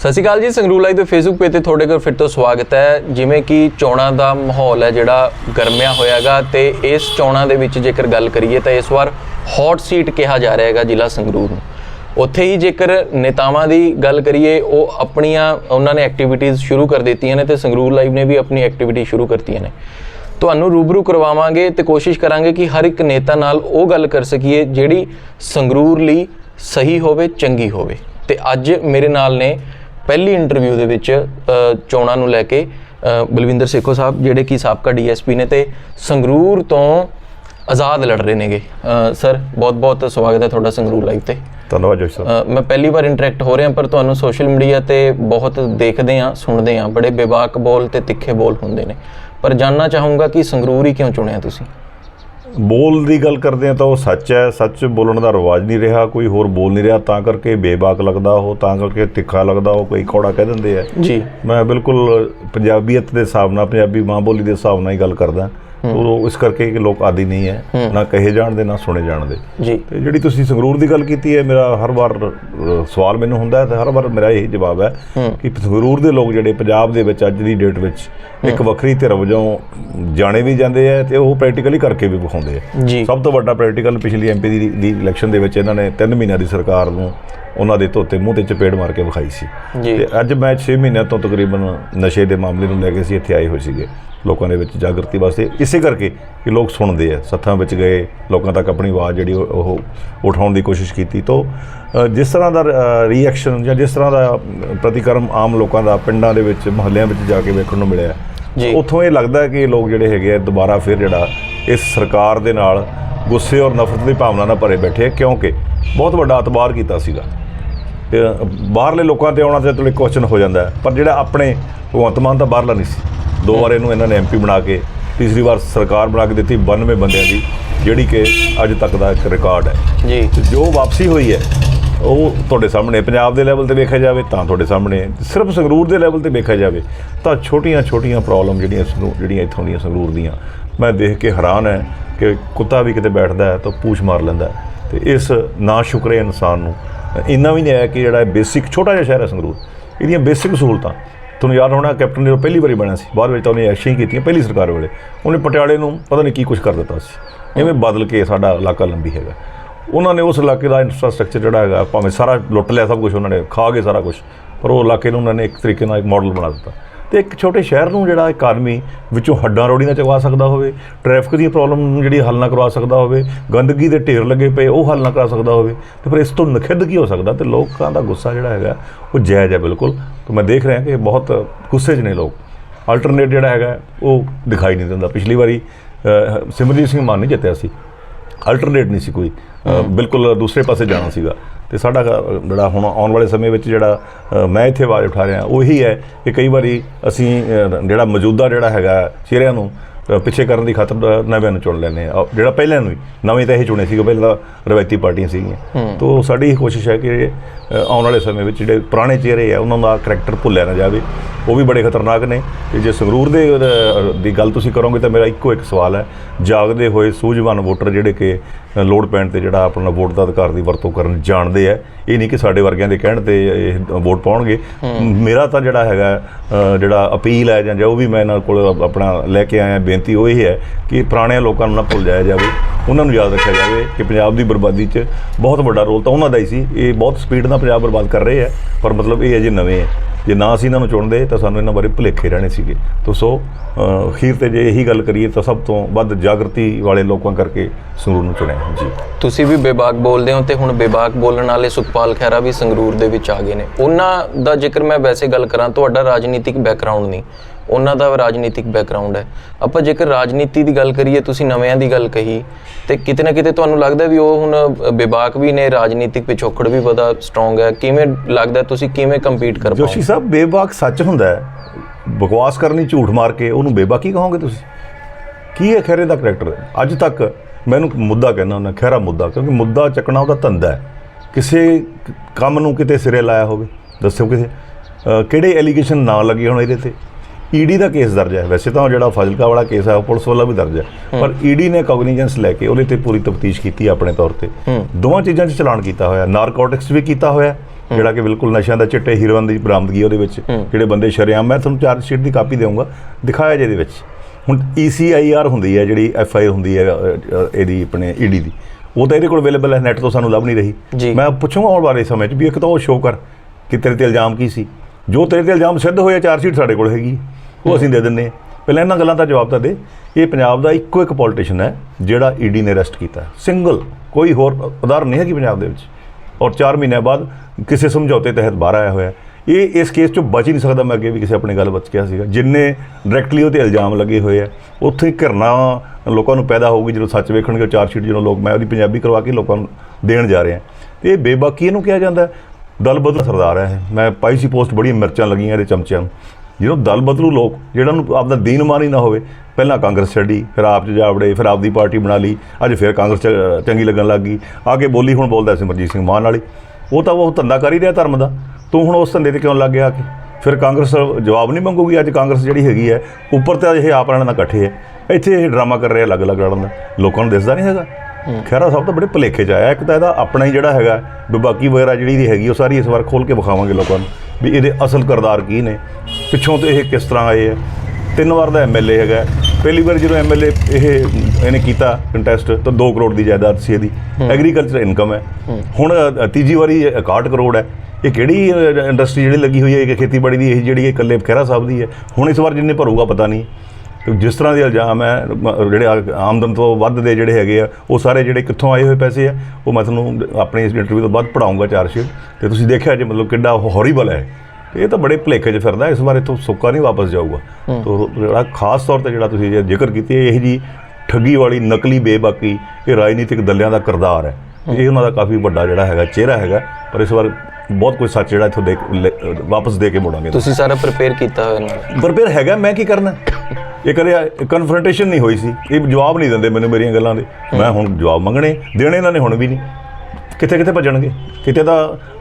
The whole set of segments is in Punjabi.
ਸਤਿ ਸ਼੍ਰੀ ਅਕਾਲ ਜੀ, ਸੰਗਰੂਰ ਲਾਈਵ ਦੇ ਫੇਸਬੁੱਕ ਪੇਜ ਤੇ ਤੁਹਾਡੇ ਕੋਲ ਫਿਰ ਤੋਂ ਸਵਾਗਤ ਹੈ। ਜਿਵੇਂ ਕਿ ਚੋਣਾਂ ਦਾ ਮਾਹੌਲ ਹੈ ਜਿਹੜਾ ਗਰਮਿਆ ਹੋਇਆਗਾ ਤੇ ਇਸ ਚੋਣਾਂ ਦੇ ਵਿੱਚ ਜੇਕਰ ਗੱਲ ਕਰੀਏ ਤਾਂ ਇਸ ਵਾਰ ਹੌਟ ਸੀਟ ਕਿਹਾ ਜਾ ਰਿਹਾ ਹੈਗਾ ਜ਼ਿਲ੍ਹਾ ਸੰਗਰੂਰ ਨੂੰ। ਉੱਥੇ ਹੀ ਜੇਕਰ ਨੇਤਾਵਾਂ ਦੀ ਗੱਲ ਕਰੀਏ, ਉਹ ਆਪਣੀਆਂ ਉਹਨਾਂ ਨੇ ਐਕਟੀਵਿਟੀਜ਼ ਸ਼ੁਰੂ ਕਰ ਦਿੱਤੀਆਂ ਨੇ ਤੇ ਸੰਗਰੂਰ ਲਾਈਵ ਨੇ ਵੀ ਆਪਣੀ ਐਕਟੀਵਿਟੀ ਸ਼ੁਰੂ ਕਰਤੀਆਂ ਨੇ। ਤੁਹਾਨੂੰ ਰੂਬਰੂ ਕਰਵਾਵਾਂਗੇ ਤੇ ਕੋਸ਼ਿਸ਼ ਕਰਾਂਗੇ ਕਿ ਹਰ ਇੱਕ ਨੇਤਾ ਨਾਲ ਉਹ ਗੱਲ ਕਰ ਸਕੀਏ ਜਿਹੜੀ ਸੰਗਰੂਰ ਲਈ ਸਹੀ ਹੋਵੇ, ਚੰਗੀ ਹੋਵੇ। ਤੇ ਅੱਜ ਮੇਰੇ ਨਾਲ ਨੇ ਪਹਿਲੀ ਇੰਟਰਵਿਊ ਦੇ ਵਿੱਚ ਚੋਣਾਂ ਨੂੰ ਲੈ ਕੇ ਬਲਵਿੰਦਰ ਸੇਖੋ ਸਾਹਿਬ ਜਿਹੜੇ ਕਿ ਸਾਬਕਾ ਡੀਐਸਪੀ ਨੇ ਤੇ ਸੰਗਰੂਰ ਤੋਂ ਆਜ਼ਾਦ ਲੜ ਰਹੇ ਨੇਗੇ। ਸਰ ਬਹੁਤ-ਬਹੁਤ ਸਵਾਗਤ ਹੈ ਤੁਹਾਡਾ ਸੰਗਰੂਰ ਲਾਈਵ ਤੇ। ਧੰਨਵਾਦ ਜੋਸ਼ ਅ, ਮੈਂ ਪਹਿਲੀ ਵਾਰ ਇੰਟਰੈਕਟ ਹੋ ਰਿਹਾ ਪਰ ਤੁਹਾਨੂੰ ਸੋਸ਼ਲ ਮੀਡੀਆ ਤੇ ਬਹੁਤ ਦੇਖਦੇ ਆ ਸੁਣਦੇ ਆ ਬੜੇ ਬੇਬਾਕ ਬੋਲ ਤੇ ਤਿੱਖੇ ਬੋਲ ਹੁੰਦੇ ਨੇ। ਪਰ ਜਾਨਣਾ ਚਾਹੂੰਗਾ ਕਿ ਸੰਗਰੂਰ ਹੀ ਕਿਉਂ ਚੁਣਿਆ ਤੁਸੀਂ? ਬੋਲ ਦੀ ਗੱਲ ਕਰਦੇ ਆ ਤਾਂ ਉਹ ਸੱਚ ਹੈ ਸੱਚ ਬੋਲਣ ਦਾ ਰਿਵਾਜ ਨਹੀਂ ਰਿਹਾ ਕੋਈ ਹੋਰ ਬੋਲ ਨਹੀਂ ਰਿਹਾ ਤਾਂ ਕਰਕੇ ਬੇਬਾਕ ਲੱਗਦਾ ਉਹ ਤਾਂ ਕਰਕੇ ਤਿੱਖਾ ਲੱਗਦਾ ਉਹ ਕੋਈ ਕੌੜਾ ਕਹਿ ਦਿੰਦੇ ਆ। ਜੀ। ਮੈਂ ਬਿਲਕੁਲ ਪੰਜਾਬੀਅਤ ਦੇ ਹਿਸਾਬ ਨਾਲ ਪੰਜਾਬੀ ਮਾਂ ਬੋਲੀ ਦੇ ਹਿਸਾਬ ਨਾਲ ਹੀ ਗੱਲ ਕਰਦਾ। ਉਹ ਇਸ ਕਰਕੇ ਕਿ ਲੋਕ ਆਦੀ ਨਹੀਂ ਹੈ ਨਾ ਕਹੇ ਜਾਣਦੇ ਨਾ ਸੁਣੇ ਜਾਣਦੇ ਜੀ। ਤੇ ਜਿਹੜੀ ਤੁਸੀਂ ਸੰਗਰੂਰ ਦੀ ਗੱਲ ਕੀਤੀ ਹੈ ਮੇਰਾ ਹਰ ਵਾਰ ਸਵਾਲ ਮੈਨੂੰ ਹੁੰਦਾ ਹੈ ਤੇ ਹਰ ਵਾਰ ਮੇਰਾ ਇਹ ਜਵਾਬ ਹੈ ਕਿ ਸੰਗਰੂਰ ਦੇ ਲੋਕ ਜਿਹੜੇ ਪੰਜਾਬ ਦੇ ਵਿੱਚ ਅੱਜ ਦੀ ਡੇਟ ਵਿੱਚ ਇੱਕ ਵੱਖਰੀ ਧਿਰ ਵਜੋਂ ਜਾਣੇ ਵੀ ਜਾਂਦੇ ਆ ਤੇ ਉਹ ਪ੍ਰੈਕਟੀਕਲੀ ਕਰਕੇ ਵੀ ਵਿਖਾਉਂਦੇ ਆ ਸਭ ਤੋਂ ਵੱਡਾ ਪ੍ਰੈਕਟੀਕਲ ਪਿਛਲੀ ਐਮਪੀ ਦੀ ਦੀ ਇਲੈਕਸ਼ਨ ਦੇ ਵਿੱਚ ਇਹਨਾਂ ਨੇ 3 ਮਹੀਨਿਆਂ ਦੀ ਸਰਕਾਰ ਨੂੰ ਉਹਨਾਂ ਦੇ ਧੋਤੇ ਮੂੰਹ ਤੇ ਚਪੇੜ ਮਾਰ ਕੇ ਵਿਖਾਈ ਸੀ। ਤੇ ਅੱਜ ਮੈਂ 6 ਮਹੀਨਿਆਂ ਤੋਂ ਤਕਰੀਬਨ ਨਸ਼ੇ ਦੇ ਮਾਮਲੇ ਨੂੰ ਲੈ ਕੇ ਸੀ ਇੱਥੇ ਆਏ ਹੋਏ ਸੀਗੇ। ਲੋਕਾਂ ਦੇ ਵਿੱਚ ਜਾਗਰਤੀ ਵਾਸਤੇ ਇਸੇ ਕਰਕੇ ਕਿ ਲੋਕ ਸੁਣਦੇ ਆ ਸੱਥਾਂ ਵਿੱਚ ਗਏ ਲੋਕਾਂ ਤੱਕ ਆਪਣੀ ਆਵਾਜ਼ ਜਿਹੜੀ ਉਹ ਉਠਾਉਣ ਦੀ ਕੋਸ਼ਿਸ਼ ਕੀਤੀ ਤੋਂ ਜਿਸ ਤਰ੍ਹਾਂ ਦਾ ਰਿਐਕਸ਼ਨ ਜਾਂ ਜਿਸ ਤਰ੍ਹਾਂ ਦਾ ਪ੍ਰਤੀਕਰਮ ਆਮ ਲੋਕਾਂ ਦਾ ਪਿੰਡਾਂ ਦੇ ਵਿੱਚ ਮੁਹੱਲਿਆਂ ਵਿੱਚ ਜਾ ਕੇ ਵੇਖਣ ਨੂੰ ਮਿਲਿਆ ਜੀ। ਉੱਥੋਂ ਇਹ ਲੱਗਦਾ ਕਿ ਲੋਕ ਜਿਹੜੇ ਹੈਗੇ ਆ ਦੁਬਾਰਾ ਫਿਰ ਜਿਹੜਾ ਇਸ ਸਰਕਾਰ ਦੇ ਨਾਲ ਗੁੱਸੇ ਔਰ ਨਫ਼ਰਤ ਦੀ ਭਾਵਨਾ ਨਾਲ ਭਰੇ ਬੈਠੇ ਆ ਕਿਉਂਕਿ ਬਹੁਤ ਵੱਡਾ ਅਤਬਾਰ ਕੀਤਾ ਸੀਗਾ ਬਾਹਰਲੇ ਲੋਕਾਂ ਤੇ ਆਉਣਾ ਤੇ ਤੁਹਾਡੇ ਕੁਐਸਚਨ ਹੋ ਜਾਂਦਾ। ਪਰ ਜਿਹੜਾ ਆਪਣੇ ਭਗਵੰਤ ਮਾਨ ਤਾਂ ਬਾਹਰਲਾ ਨਹੀਂ ਸੀ ਦੋ ਵਾਰ ਇਹਨੂੰ ਇਹਨਾਂ ਨੇ ਐਮਪੀ ਬਣਾ ਕੇ ਤੀਸਰੀ ਵਾਰ ਸਰਕਾਰ ਬਣਾ ਕੇ ਦਿੱਤੀ 92 ਬੰਦਿਆਂ ਦੀ ਜਿਹੜੀ ਕਿ ਅੱਜ ਤੱਕ ਦਾ ਇੱਕ ਰਿਕਾਰਡ ਹੈ। ਜੀ। ਜੋ ਵਾਪਸੀ ਹੋਈ ਹੈ ਉਹ ਤੁਹਾਡੇ ਸਾਹਮਣੇ ਪੰਜਾਬ ਦੇ ਲੈਵਲ ਤੇ ਵੇਖਿਆ ਜਾਵੇ ਤਾਂ ਤੁਹਾਡੇ ਸਾਹਮਣੇ ਸਿਰਫ ਸੰਗਰੂਰ ਦੇ ਲੈਵਲ ਤੇ ਵੇਖਿਆ ਜਾਵੇ ਤਾਂ ਛੋਟੀਆਂ ਛੋਟੀਆਂ ਪ੍ਰੋਬਲਮ ਜਿਹੜੀਆਂ ਜਿਹੜੀਆਂ ਇੱਥੋਂ ਦੀਆਂ ਸੰਗਰੂਰ ਦੀਆਂ ਮੈਂ ਦੇਖ ਕੇ ਹੈਰਾਨ ਹੈ ਕਿ ਕੁੱਤਾ ਵੀ ਕਿਤੇ ਬੈਠਦਾ ਹੈ ਤਾਂ ਪੂਛ ਮਾਰ ਲੈਂਦਾ। ਤੇ ਇਸ ਨਾ ਸ਼ੁਕਰੇ ਇਨਸਾਨ ਨੂੰ ਇੰਨਾ ਵੀ ਨਹੀਂ ਆਇਆ ਕਿ ਜਿਹੜਾ ਬੇਸਿਕ ਛੋਟਾ ਜਿਹਾ ਸ਼ਹਿਰ ਹੈ ਸੰਗਰੂਰ ਇਹਦੀਆਂ ਬੇਸਿਕ ਸਹੂਲਤਾਂ। ਤੁਹਾਨੂੰ ਯਾਦ ਹੋਣਾ, ਕੈਪਟਨ ਨੇ ਪਹਿਲੀ ਵਾਰੀ ਬਣਿਆ ਸੀ। ਬਾਅਦ ਵਿੱਚ ਤਾਂ ਉਹਨੇ ਐਕਸ਼ਨ ਹੀ ਕੀਤੀਆਂ ਪਹਿਲੀ ਸਰਕਾਰ ਵੇਲੇ। ਉਹਨੇ ਪਟਿਆਲੇ ਨੂੰ ਪਤਾ ਨਹੀਂ ਕੀ ਕੁਝ ਕਰ ਦਿੱਤਾ ਸੀ। ਐਵੇਂ ਬਦਲ ਕੇ ਸਾਡਾ ਇਲਾਕਾ ਲੰਬੀ ਹੈਗਾ। ਉਹਨਾਂ ਨੇ ਉਸ ਇਲਾਕੇ ਦਾ ਇਨਫਰਾਸਟ੍ਰਕਚਰ ਜਿਹੜਾ ਹੈਗਾ, ਭਾਵੇਂ ਸਾਰਾ ਲੁੱਟ ਲਿਆ ਸਭ ਕੁਝ ਉਹਨਾਂ ਨੇ, ਖਾ ਗਏ ਸਾਰਾ ਕੁਝ ਪਰ ਉਹ ਇਲਾਕੇ ਨੂੰ ਉਹਨਾਂ ਨੇ ਇੱਕ ਤਰੀਕੇ ਨਾਲ ਇੱਕ ਮਾਡਲ ਬਣਾ ਦਿੱਤਾ। ਤੇ ਇੱਕ ਛੋਟੇ ਸ਼ਹਿਰ ਨੂੰ ਜਿਹੜਾ ਇੱਕ ਆਦਮੀ ਵਿੱਚੋਂ ਹੱਡਾਂ ਰੋੜੀ ਨਾ ਚਕਵਾ ਸਕਦਾ ਹੋਵੇ ਟ੍ਰੈਫਿਕ ਦੀ ਪ੍ਰੋਬਲਮ ਨੂੰ ਜਿਹੜੀ ਹੱਲ ਨਾ ਕਰਵਾ ਸਕਦਾ ਹੋਵੇ ਗੰਦਗੀ ਦੇ ਢੇਰ ਲੱਗੇ ਪਏ ਉਹ ਹੱਲ ਨਾ ਕਰਾ ਸਕਦਾ ਹੋਵੇ ਤੇ ਫਿਰ ਇਸ ਤੋਂ ਨਖਿੱਧ ਕੀ ਹੋ ਸਕਦਾ? ਤੇ ਲੋਕਾਂ ਦਾ ਗੁੱਸਾ ਜਿਹੜਾ ਹੈਗਾ ਉਹ ਜਾਇਜ਼ ਹੈ ਬਿਲਕੁਲ। ਤੇ ਮੈਂ ਦੇਖ ਰਿਹਾ ਕਿ ਬਹੁਤ ਗੁੱਸੇ 'ਚ ਨੇ ਲੋਕ। ਅਲਟਰਨੇਟ ਜਿਹੜਾ ਹੈਗਾ ਉਹ ਦਿਖਾਈ ਨਹੀਂ ਦਿੰਦਾ। ਪਿਛਲੀ ਵਾਰੀ ਅ, ਸਿਮਰਜੀਤ ਸਿੰਘ ਮਾਨ ਨਹੀਂ ਜਿੱਤਿਆ ਸੀ। ਅਲਟਰਨੇਟ ਨਹੀਂ ਸੀ ਕੋਈ। ਬਿਲਕੁਲ ਦੂਸਰੇ ਪਾਸੇ ਜਾਣਾ ਸੀਗਾ। ਤੇ ਸਾਡਾ ਜਿਹੜਾ ਹੁਣ ਆਉਣ ਵਾਲੇ ਸਮੇਂ ਵਿੱਚ ਜਿਹੜਾ ਮੈਂ ਇੱਥੇ ਆਵਾਜ਼ ਉਠਾ ਰਿਹਾ, ਉਹੀ ਹੈ ਕਿ ਕਈ ਵਾਰੀ ਅਸੀਂ ਜਿਹੜਾ ਮੌਜੂਦਾ ਜਿਹੜਾ ਹੈਗਾ ਚਿਹਰਿਆਂ ਨੂੰ ਪਿੱਛੇ ਕਰਨ ਦੀ ਖਾਤਰ ਨਵਿਆਂ ਨੂੰ ਚੁਣ ਲੈਂਦੇ ਆ। ਜਿਹੜਾ ਪਹਿਲਾਂ ਨੂੰ ਹੀ ਨਵੇਂ ਤਾਂ ਇਹ ਚੁਣੇ ਸੀਗੇ ਪਹਿਲਾਂ ਰਵਾਇਤੀ ਪਾਰਟੀਆਂ ਸੀਗੀਆਂ। ਤੋਂ ਸਾਡੀ ਇਹ ਕੋਸ਼ਿਸ਼ ਹੈ ਕਿ ਆਉਣ ਵਾਲੇ ਸਮੇਂ ਵਿੱਚ ਜਿਹੜੇ ਪੁਰਾਣੇ ਚਿਹਰੇ ਆ ਉਹਨਾਂ ਦਾ ਕਰੈਕਟਰ ਭੁੱਲਿਆ ਨਾ ਜਾਵੇ। ਉਹ ਵੀ ਬੜੇ ਖਤਰਨਾਕ ਨੇ। ਤੇ ਜੇ ਸੰਗਰੂਰ ਦੇ ਦੀ ਗੱਲ ਤੁਸੀਂ ਕਰੋਗੇ ਤਾਂ ਮੇਰਾ ਇੱਕੋ ਇੱਕ ਸਵਾਲ ਹੈ। ਜਾਗਦੇ ਹੋਏ ਸੂਝਵਾਨ ਵੋਟਰ ਜਿਹੜੇ ਕਿ ਲੋੜ ਪੈਣ ਤੇ ਜਿਹੜਾ ਆਪਣਾ ਵੋਟ ਦਾ ਅਧਿਕਾਰ ਦੀ ਵਰਤੋਂ ਕਰਨ ਜਾਣਦੇ ਆ ਇਹ ਨਹੀਂ ਕਿ ਸਾਡੇ ਵਰਗਿਆਂ ਦੇ ਕਹਿਣ ਤੇ ਇਹ ਵੋਟ ਪਾਉਣਗੇ। ਮੇਰਾ ਤਾਂ ਜਿਹੜਾ ਹੈਗਾ ਜਿਹੜਾ ਅਪੀਲ ਹੈ ਜਾਂ ਜੋ ਵੀ ਮੈਂ ਇਹਨਾਂ ਕੋਲ ਆਪਣਾ ਲੈ ਕੇ ਆਇਆ ਬੇਨਤੀ ਉਹ ਇਹ ਹੈ ਕਿ ਪੁਰਾਣੇ ਲੋਕਾਂ ਨੂੰ ਨਾ ਭੁੱਲ ਜਾਇਆ ਜਾਵੇ। ਉਹਨਾਂ ਨੂੰ ਯਾਦ ਰੱਖਿਆ ਜਾਵੇ ਕਿ ਪੰਜਾਬ ਦੀ ਬਰਬਾਦੀ 'ਚ ਬਹੁਤ ਵੱਡਾ ਰੋਲ ਤਾਂ ਉਹਨਾਂ ਦਾ ਹੀ ਸੀ। ਇਹ ਬਹੁਤ ਸਪੀਡ ਨਾਲ ਪੰਜਾਬ ਬਰਬਾਦ ਕਰ ਰਹੇ ਹੈ ਪਰ ਮਤਲਬ ਇਹ ਅਜੇ ਨਵੇਂ ਹੈ ਜੇ ਨਾ ਅਸੀਂ ਇਹਨਾਂ ਨੂੰ ਚੁਣਦੇ ਤਾਂ ਸਾਨੂੰ ਇਹਨਾਂ ਬਾਰੇ ਭੁਲੇਖੇ ਰਹਿਣੇ ਸੀਗੇ। ਤੋ ਸੋ ਅ, ਅਖੀਰ ਤੇ ਜੇ ਇਹੀ ਗੱਲ ਕਰੀਏ ਤਾਂ ਸਭ ਤੋਂ ਵੱਧ ਜਾਗਰਤੀ ਵਾਲੇ ਲੋਕਾਂ ਕਰਕੇ ਸੰਗਰੂਰ ਨੂੰ ਚੁਣਿਆ ਜੀ। ਤੁਸੀਂ ਵੀ ਬੇਬਾਕ ਬੋਲਦੇ ਹੋ ਤੇ ਹੁਣ ਬੇਬਾਕ ਬੋਲਣ ਵਾਲੇ ਸੁਖਪਾਲ ਖਹਿਰਾ ਵੀ ਸੰਗਰੂਰ ਦੇ ਵਿੱਚ ਆ ਗਏ ਨੇ। ਉਹਨਾਂ ਦਾ ਜ਼ਿਕਰ ਮੈਂ ਵੈਸੇ ਗੱਲ ਕਰਾਂ ਤੁਹਾਡਾ ਰਾਜਨੀਤਿਕ ਬੈਕਗ੍ਰਾਉਂਡ ਨਹੀਂ। ਉਹਨਾਂ ਦਾ ਰਾਜਨੀਤਿਕ ਬੈਕਗ੍ਰਾਉਂਡ ਹੈ। ਆਪਾਂ ਜੇਕਰ ਰਾਜਨੀਤੀ ਦੀ ਗੱਲ ਕਰੀਏ ਤੁਸੀਂ ਨਵਿਆਂ ਦੀ ਗੱਲ ਕਹੀ ਤੇ ਕਿਤੇ ਨਾ ਕਿਤੇ ਤੁਹਾਨੂੰ ਲੱਗਦਾ ਵੀ ਉਹ ਹੁਣ ਬੇਬਾਕ ਵੀ ਨੇ ਰਾਜਨੀਤਿਕ ਪਿਛੋਕੜ ਵੀ ਬੜਾ ਸਟਰੋਂਗ ਹੈ। ਕਿਵੇਂ ਲੱਗਦਾ ਤੁਸੀਂ ਕਿਵੇਂ ਕੰਪੀਟ ਕਰ ਜੋਸ਼ੀ ਪਾਓਗੇ? ਸਾਹਿਬ ਬੇਬਾਕ ਸੱਚ ਹੁੰਦਾ ਹੈ। ਬਕਵਾਸ ਕਰਨੀ ਝੂਠ ਮਾਰ ਕੇ ਉਹਨੂੰ ਬੇਬਾਕੀ ਕਹੋਗੇ ਤੁਸੀਂ? ਕੀ ਹੈ ਖੈਰੇ ਦਾ ਕਰੈਕਟਰ ਅੱਜ ਤੱਕ ਮੈਨੂੰ ਮੁੱਦਾ ਕਹਿਣਾ ਹੁੰਦਾ ਖੈਰਾ ਮੁੱਦਾ ਕਿਉਂਕਿ ਮੁੱਦਾ ਚੱਕਣਾ ਉਹਦਾ ਧੰਦਾ ਹੈ। ਕਿਸੇ ਕੰਮ ਨੂੰ ਕਿਤੇ ਸਿਰੇ ਲਾਇਆ ਹੋਵੇ ਦੱਸੋ ਕਿਸੇ ਕਿਹੜੇ ਐਲੀਗੇਸ਼ਨ ਨਾ ਲੱਗੇ ਹੋਣ ਇਹਦੇ ਤੇ? ਈਡੀ ਦਾ ਕੇਸ ਦਰਜ ਹੈ। ਵੈਸੇ ਤਾਂ ਉਹ ਜਿਹੜਾ ਫਾਜ਼ਿਲਕਾ ਵਾਲਾ ਕੇਸ ਹੈ ਉਹ ਪੁਲਿਸ ਵੱਲੋਂ ਵੀ ਦਰਜ ਹੈ। ਪਰ ਈਡੀ ਨੇ ਕੌਗਨੀਜੈਂਸ ਲੈ ਕੇ ਉਹਦੇ ਤੇ ਪੂਰੀ ਤਫਤੀਸ਼ ਕੀਤੀ ਆਪਣੇ ਤੌਰ ਤੇ। ਦੋਵਾਂ ਚੀਜ਼ਾਂ 'ਚ ਚਲਾਨ ਕੀਤਾ ਹੋਇਆ। ਨਾਰਕੋਟਿਕਸ ਵੀ ਕੀਤਾ ਹੋਇਆ ਜਿਹੜਾ ਕਿ ਬਿਲਕੁਲ ਨਸ਼ਿਆਂ ਦਾ ਚਿੱਟੇ ਹੀਰੋਇਨ ਦੀ ਬਰਾਮਦਗੀ ਉਹਦੇ ਵਿੱਚ ਜਿਹੜੇ ਬੰਦੇ ਸ਼ਰੇਆਮ ਮੈਂ ਤੁਹਾਨੂੰ ਚਾਰਜ ਸ਼ੀਟ ਦੀ ਕਾਪੀ ਦੇਵਾਂਗਾ ਦਿਖਾਇਆ ਜੇ ਇਹਦੇ ਵਿੱਚ। ਹੁਣ ECIR ਹੁੰਦੀ ਹੈ ਜਿਹੜੀ ਆਈ ਹੁੰਦੀ ਹੈ ਇਹਦੀ ਆਪਣੇ ਈਡੀ ਦੀ। ਉਹ ਤਾਂ ਇਹਦੇ ਕੋਲ ਅਵੇਲੇਬਲ ਹੈ ਨੈਟ ਤੋਂ ਸਾਨੂੰ ਲੱਭ ਨਹੀਂ ਰਹੀ। ਮੈਂ ਪੁੱਛੂੰਗਾ ਆਉਣ ਵਾਲੇ ਸਮੇਂ 'ਚ ਵੀ ਇੱਕ ਤਾਂ ਉਹ ਸ਼ੋਅ ਕਰ ਕਿ ਤੇਰੇ ਤੇ ਇਲਜ਼ਾਮ ਕੀ ਸੀ? ਜੋ ਤੇਰੇ ਤੇ ਇਲਜ਼ਾਮ ਸਿੱਧ ਹੋਇਆ ਚਾਰ ਸ਼ੀਟ ਸਾਡੇ ਕੋਲ ਹੈਗੀ ਉਹ ਅਸੀਂ ਦੇ ਦਿੰਨੇ ਪਹਿਲਾਂ ਇਹਨਾਂ ਗੱਲਾਂ ਦਾ ਜਵਾਬ ਤਾਂ ਦੇ। ਇਹ ਪੰਜਾਬ ਦਾ ਇੱਕੋ ਇੱਕ ਪੋਲੀਟੀਸ਼ੀਅਨ ਹੈ, ਜਿਹੜਾ ਈਡੀ ਨੇ ਅਰੈਸਟ ਕੀਤਾ। ਸਿੰਗਲ ਕੋਈ ਹੋਰ ਉਦਾਹਰਨ ਨਹੀਂ ਹੈ ਕਿ ਪੰਜਾਬ ਦੇ ਵਿੱਚ। ਔਰ 4 ਮਹੀਨਿਆਂ ਬਾਅਦ ਕਿਸੇ ਸਮਝੌਤੇ ਤਹਿਤ ਬਾਹਰ ਆਇਆ ਹੋਇਆ। ਇਹ ਇਸ ਕੇਸ ਚੋਂ ਬਚ ਹੀ ਨਹੀਂ ਸਕਦਾ। ਮੈਂ ਅੱਗੇ ਵੀ ਕਿਸੇ ਆਪਣੇ ਗੱਲ ਬਚ ਗਿਆ ਸੀਗਾ। ਜਿੰਨੇ ਡਾਇਰੈਕਟਲੀ ਉਹਤੇ ਇਲਜ਼ਾਮ ਲੱਗੇ ਹੋਏ ਆ, ਉੱਥੇ ਹੀ ਘਿਰਨਾ ਲੋਕਾਂ ਨੂੰ ਪੈਦਾ ਹੋਊਗੀ। ਜਦੋਂ ਸੱਚ ਵੇਖਣਗੇ ਚਾਰ ਸ਼ੀਟ ਜਦੋਂ ਲੋਕ ਮੈਂ ਉਹਦੀ ਪੰਜਾਬੀ ਕਰਵਾ ਕੇ ਲੋਕਾਂ ਨੂੰ ਦੇਣ ਜਾ ਰਿਹਾ। ਤੇ ਇਹ ਬੇਬਾਕੀ ਇਹਨੂੰ ਕਿਹਾ ਜਾਂਦਾ ਦਲ ਬਦਲ ਸਰਦਾਰ ਹੈ ਮੈਂ ਪਾਈ ਸੀ ਪੋਸਟ ਬੜੀ ਮਿਰਚਾਂ ਲੱਗੀਆਂ ਇਹਦੇ ਚਮਚਿਆਂ ਨੂੰ। ਜਦੋਂ ਦਲ ਬਦਲੂ ਲੋਕ ਜਿਹੜਾ ਨੂੰ ਆਪਦਾ ਦੀਨ ਮਾਨ ਨਾ ਹੋਵੇ ਪਹਿਲਾਂ ਕਾਂਗਰਸ ਛੱਡੀ ਫਿਰ ਆਪ ਚ ਜਾ ਵੜੇ ਫਿਰ ਆਪਦੀ ਪਾਰਟੀ ਬਣਾ ਲਈ ਅੱਜ ਫਿਰ ਕਾਂਗਰਸ ਚ- ਚੰਗੀ ਲੱਗਣ ਲੱਗ ਗਈ। ਆ ਕੇ ਬੋਲੀ ਹੁਣ ਬੋਲਦਾ ਸਿਮਰਜੀਤ ਸਿੰਘ ਮਾਨ ਵਾਲੀ। ਉਹ ਤਾਂ ਉਹ ਧੰਦਾ ਕਰ ਹੀ ਰਿਹਾ ਧਰਮ ਦਾ। ਤੂੰ ਹੁਣ ਉਸ ਧੰਦੇ ਤੇ ਕਿਉਂ ਲੱਗ ਗਿਆ ਆ ਕੇ? ਫਿਰ ਕਾਂਗਰਸ ਜਵਾਬ ਨਹੀਂ ਮੰਗੂਗੀ ਅੱਜ ਕਾਂਗਰਸ ਜਿਹੜੀ ਹੈਗੀ ਹੈ ਉੱਪਰ ਤੇ ਇਹ ਆਪ ਨਾਲ ਇਕੱਠੇ ਹੈ। ਇੱਥੇ ਇਹ ਡਰਾਮਾ ਕਰ ਰਿਹਾ ਅਲੱਗ-ਅਲੱਗ ਲੜਨ ਦਾ। ਲੋਕਾਂ ਨੂੰ ਦਿਸਦਾ ਨਹੀਂ ਹੈਗਾ। ਖੈਰਾ ਸਾਹਿਬ ਤਾਂ ਬੜੇ ਭਲੇਖੇ ਚ ਆਇਆ। ਇੱਕ ਤਾਂ ਇਹਦਾ ਆਪਣਾ ਹੀ ਜਿਹੜਾ ਹੈਗਾ ਬਿਬਾਕੀ ਵਗੈਰਾ ਜਿਹੜੀ ਦੀ ਹੈਗੀ ਉਹ ਸਾਰੀ ਇਸ ਵਾਰ ਖੋਲ ਕੇ ਵਿਖਾਵਾਂਗੇ ਲੋਕਾਂ ਨੂੰ ਵੀ ਇਹਦੇ ਅਸਲ ਕਰਦਾਰ ਕੀ ਨੇ। ਪਿੱਛੋਂ ਤੇ ਇਹ ਕਿਸ ਤਰ੍ਹਾਂ ਆਏ ਹੈ ਤਿੰਨ ਵਾਰ ਦਾ ਐਮਐਲਏ ਹੈਗਾ। ਪਹਿਲੀ ਵਾਰ ਜਦੋਂ ਐਮਐਲਏ ਇਹ ਇਹਨੇ ਕੀਤਾ ਕੰਟੈਸਟ ਤਾਂ 2 ਕਰੋੜ ਦੀ ਜਾਇਦਾਦ ਸੀ ਇਹਦੀ। ਐਗਰੀਕਲਚਰ ਇਨਕਮ ਹੈ। ਹੁਣ ਤੀਜੀ ਵਾਰੀ 61 ਕਰੋੜ ਹੈ। ਇਹ ਕਿਹੜੀ ਇੰਡਸਟਰੀ ਜਿਹੜੀ ਲੱਗੀ ਹੋਈ ਹੈ? ਇਹ ਖੇਤੀਬਾੜੀ ਦੀ ਇਹ ਜਿਹੜੀ ਇਹ ਇਕੱਲੇ ਖਹਿਰਾ ਸਾਹਿਬ ਦੀ ਹੈ। ਹੁਣ ਇਸ ਵਾਰ ਜਿੰਨੇ ਭਰੂਗਾ ਪਤਾ ਨਹੀਂ। ਜਿਸ ਤਰ੍ਹਾਂ ਦੇ ਇਲਜ਼ਾਮ ਹੈ ਜਿਹੜੇ ਆਮਦਨ ਤੋਂ ਵੱਧ ਦੇ ਜਿਹੜੇ ਹੈਗੇ ਆ ਉਹ ਸਾਰੇ ਜਿਹੜੇ ਕਿੱਥੋਂ ਆਏ ਹੋਏ ਪੈਸੇ ਆ ਉਹ ਮੈਂ ਤੁਹਾਨੂੰ ਆਪਣੀ ਇਸ ਇੰਟਰਵਿਊ ਤੋਂ ਬਾਅਦ ਪੜਾਉਂਗਾ ਚਾਰ ਸ਼ੀਟ ਤੇ ਤੁਸੀਂ ਦੇਖਿਆ ਜੇ ਮਤਲਬ ਕਿੱਡਾ ਹੌਰੀਬਲ ਹੈ। ਤੇ ਇਹ ਤਾਂ ਬੜੇ ਭਲੇਖੇ 'ਚ ਫਿਰਦਾ ਇਸ ਵਾਰ ਇੱਥੋਂ ਸੁੱਕਾ ਨਹੀਂ ਵਾਪਸ ਜਾਊਗਾ। ਤੋ ਜਿਹੜਾ ਖਾਸ ਤੌਰ ਤੇ ਜਿਹੜਾ ਤੁਸੀਂ ਇਹ ਜ਼ਿਕਰ ਕੀਤੀ ਇਹ ਜੀ ਠੱਗੀ ਵਾਲੀ ਨਕਲੀ ਬੇਬਾਕੀ ਇਹ ਰਾਜਨੀਤਿਕ ਦਲਿਆਂ ਦਾ ਕਿਰਦਾਰ ਹੈ। ਇਹ ਉਹਨਾਂ ਦਾ ਕਾਫੀ ਵੱਡਾ ਜਿਹੜਾ ਹੈਗਾ ਚਿਹਰਾ ਹੈਗਾ ਪਰ ਇਸ ਵਾਰ ਬਹੁਤ ਕੁਝ ਸੱਚ ਜਿਹੜਾ ਇੱਥੋਂ ਦੇਖ ਵਾਪਸ ਦੇ ਕੇ ਮੁੜਾਂਗੇ। ਤੁਸੀਂ ਸਾਰਾ ਪ੍ਰਿਪੇਅਰ ਕੀਤਾ ਹੋਇਆ ਨਾਲ ਪਰ ਫਿਰ ਹੈਗਾ ਮੈਂ ਕੀ ਕਰਨਾ? ਇਹ ਕਰਿਆ ਕਨਫਰੰਟੇਸ਼ਨ ਨਹੀਂ ਹੋਈ ਸੀ। ਇਹ ਜਵਾਬ ਨਹੀਂ ਦਿੰਦੇ ਮੈਨੂੰ ਮੇਰੀਆਂ ਗੱਲਾਂ ਦੇ। ਮੈਂ ਹੁਣ ਜਵਾਬ ਮੰਗਣੇ ਦੇਣੇ ਇਹਨਾਂ ਨੇ ਹੁਣ ਵੀ ਨਹੀਂ। ਕਿੱਥੇ ਕਿੱਥੇ ਭੱਜਣਗੇ? ਕਿਤੇ ਤਾਂ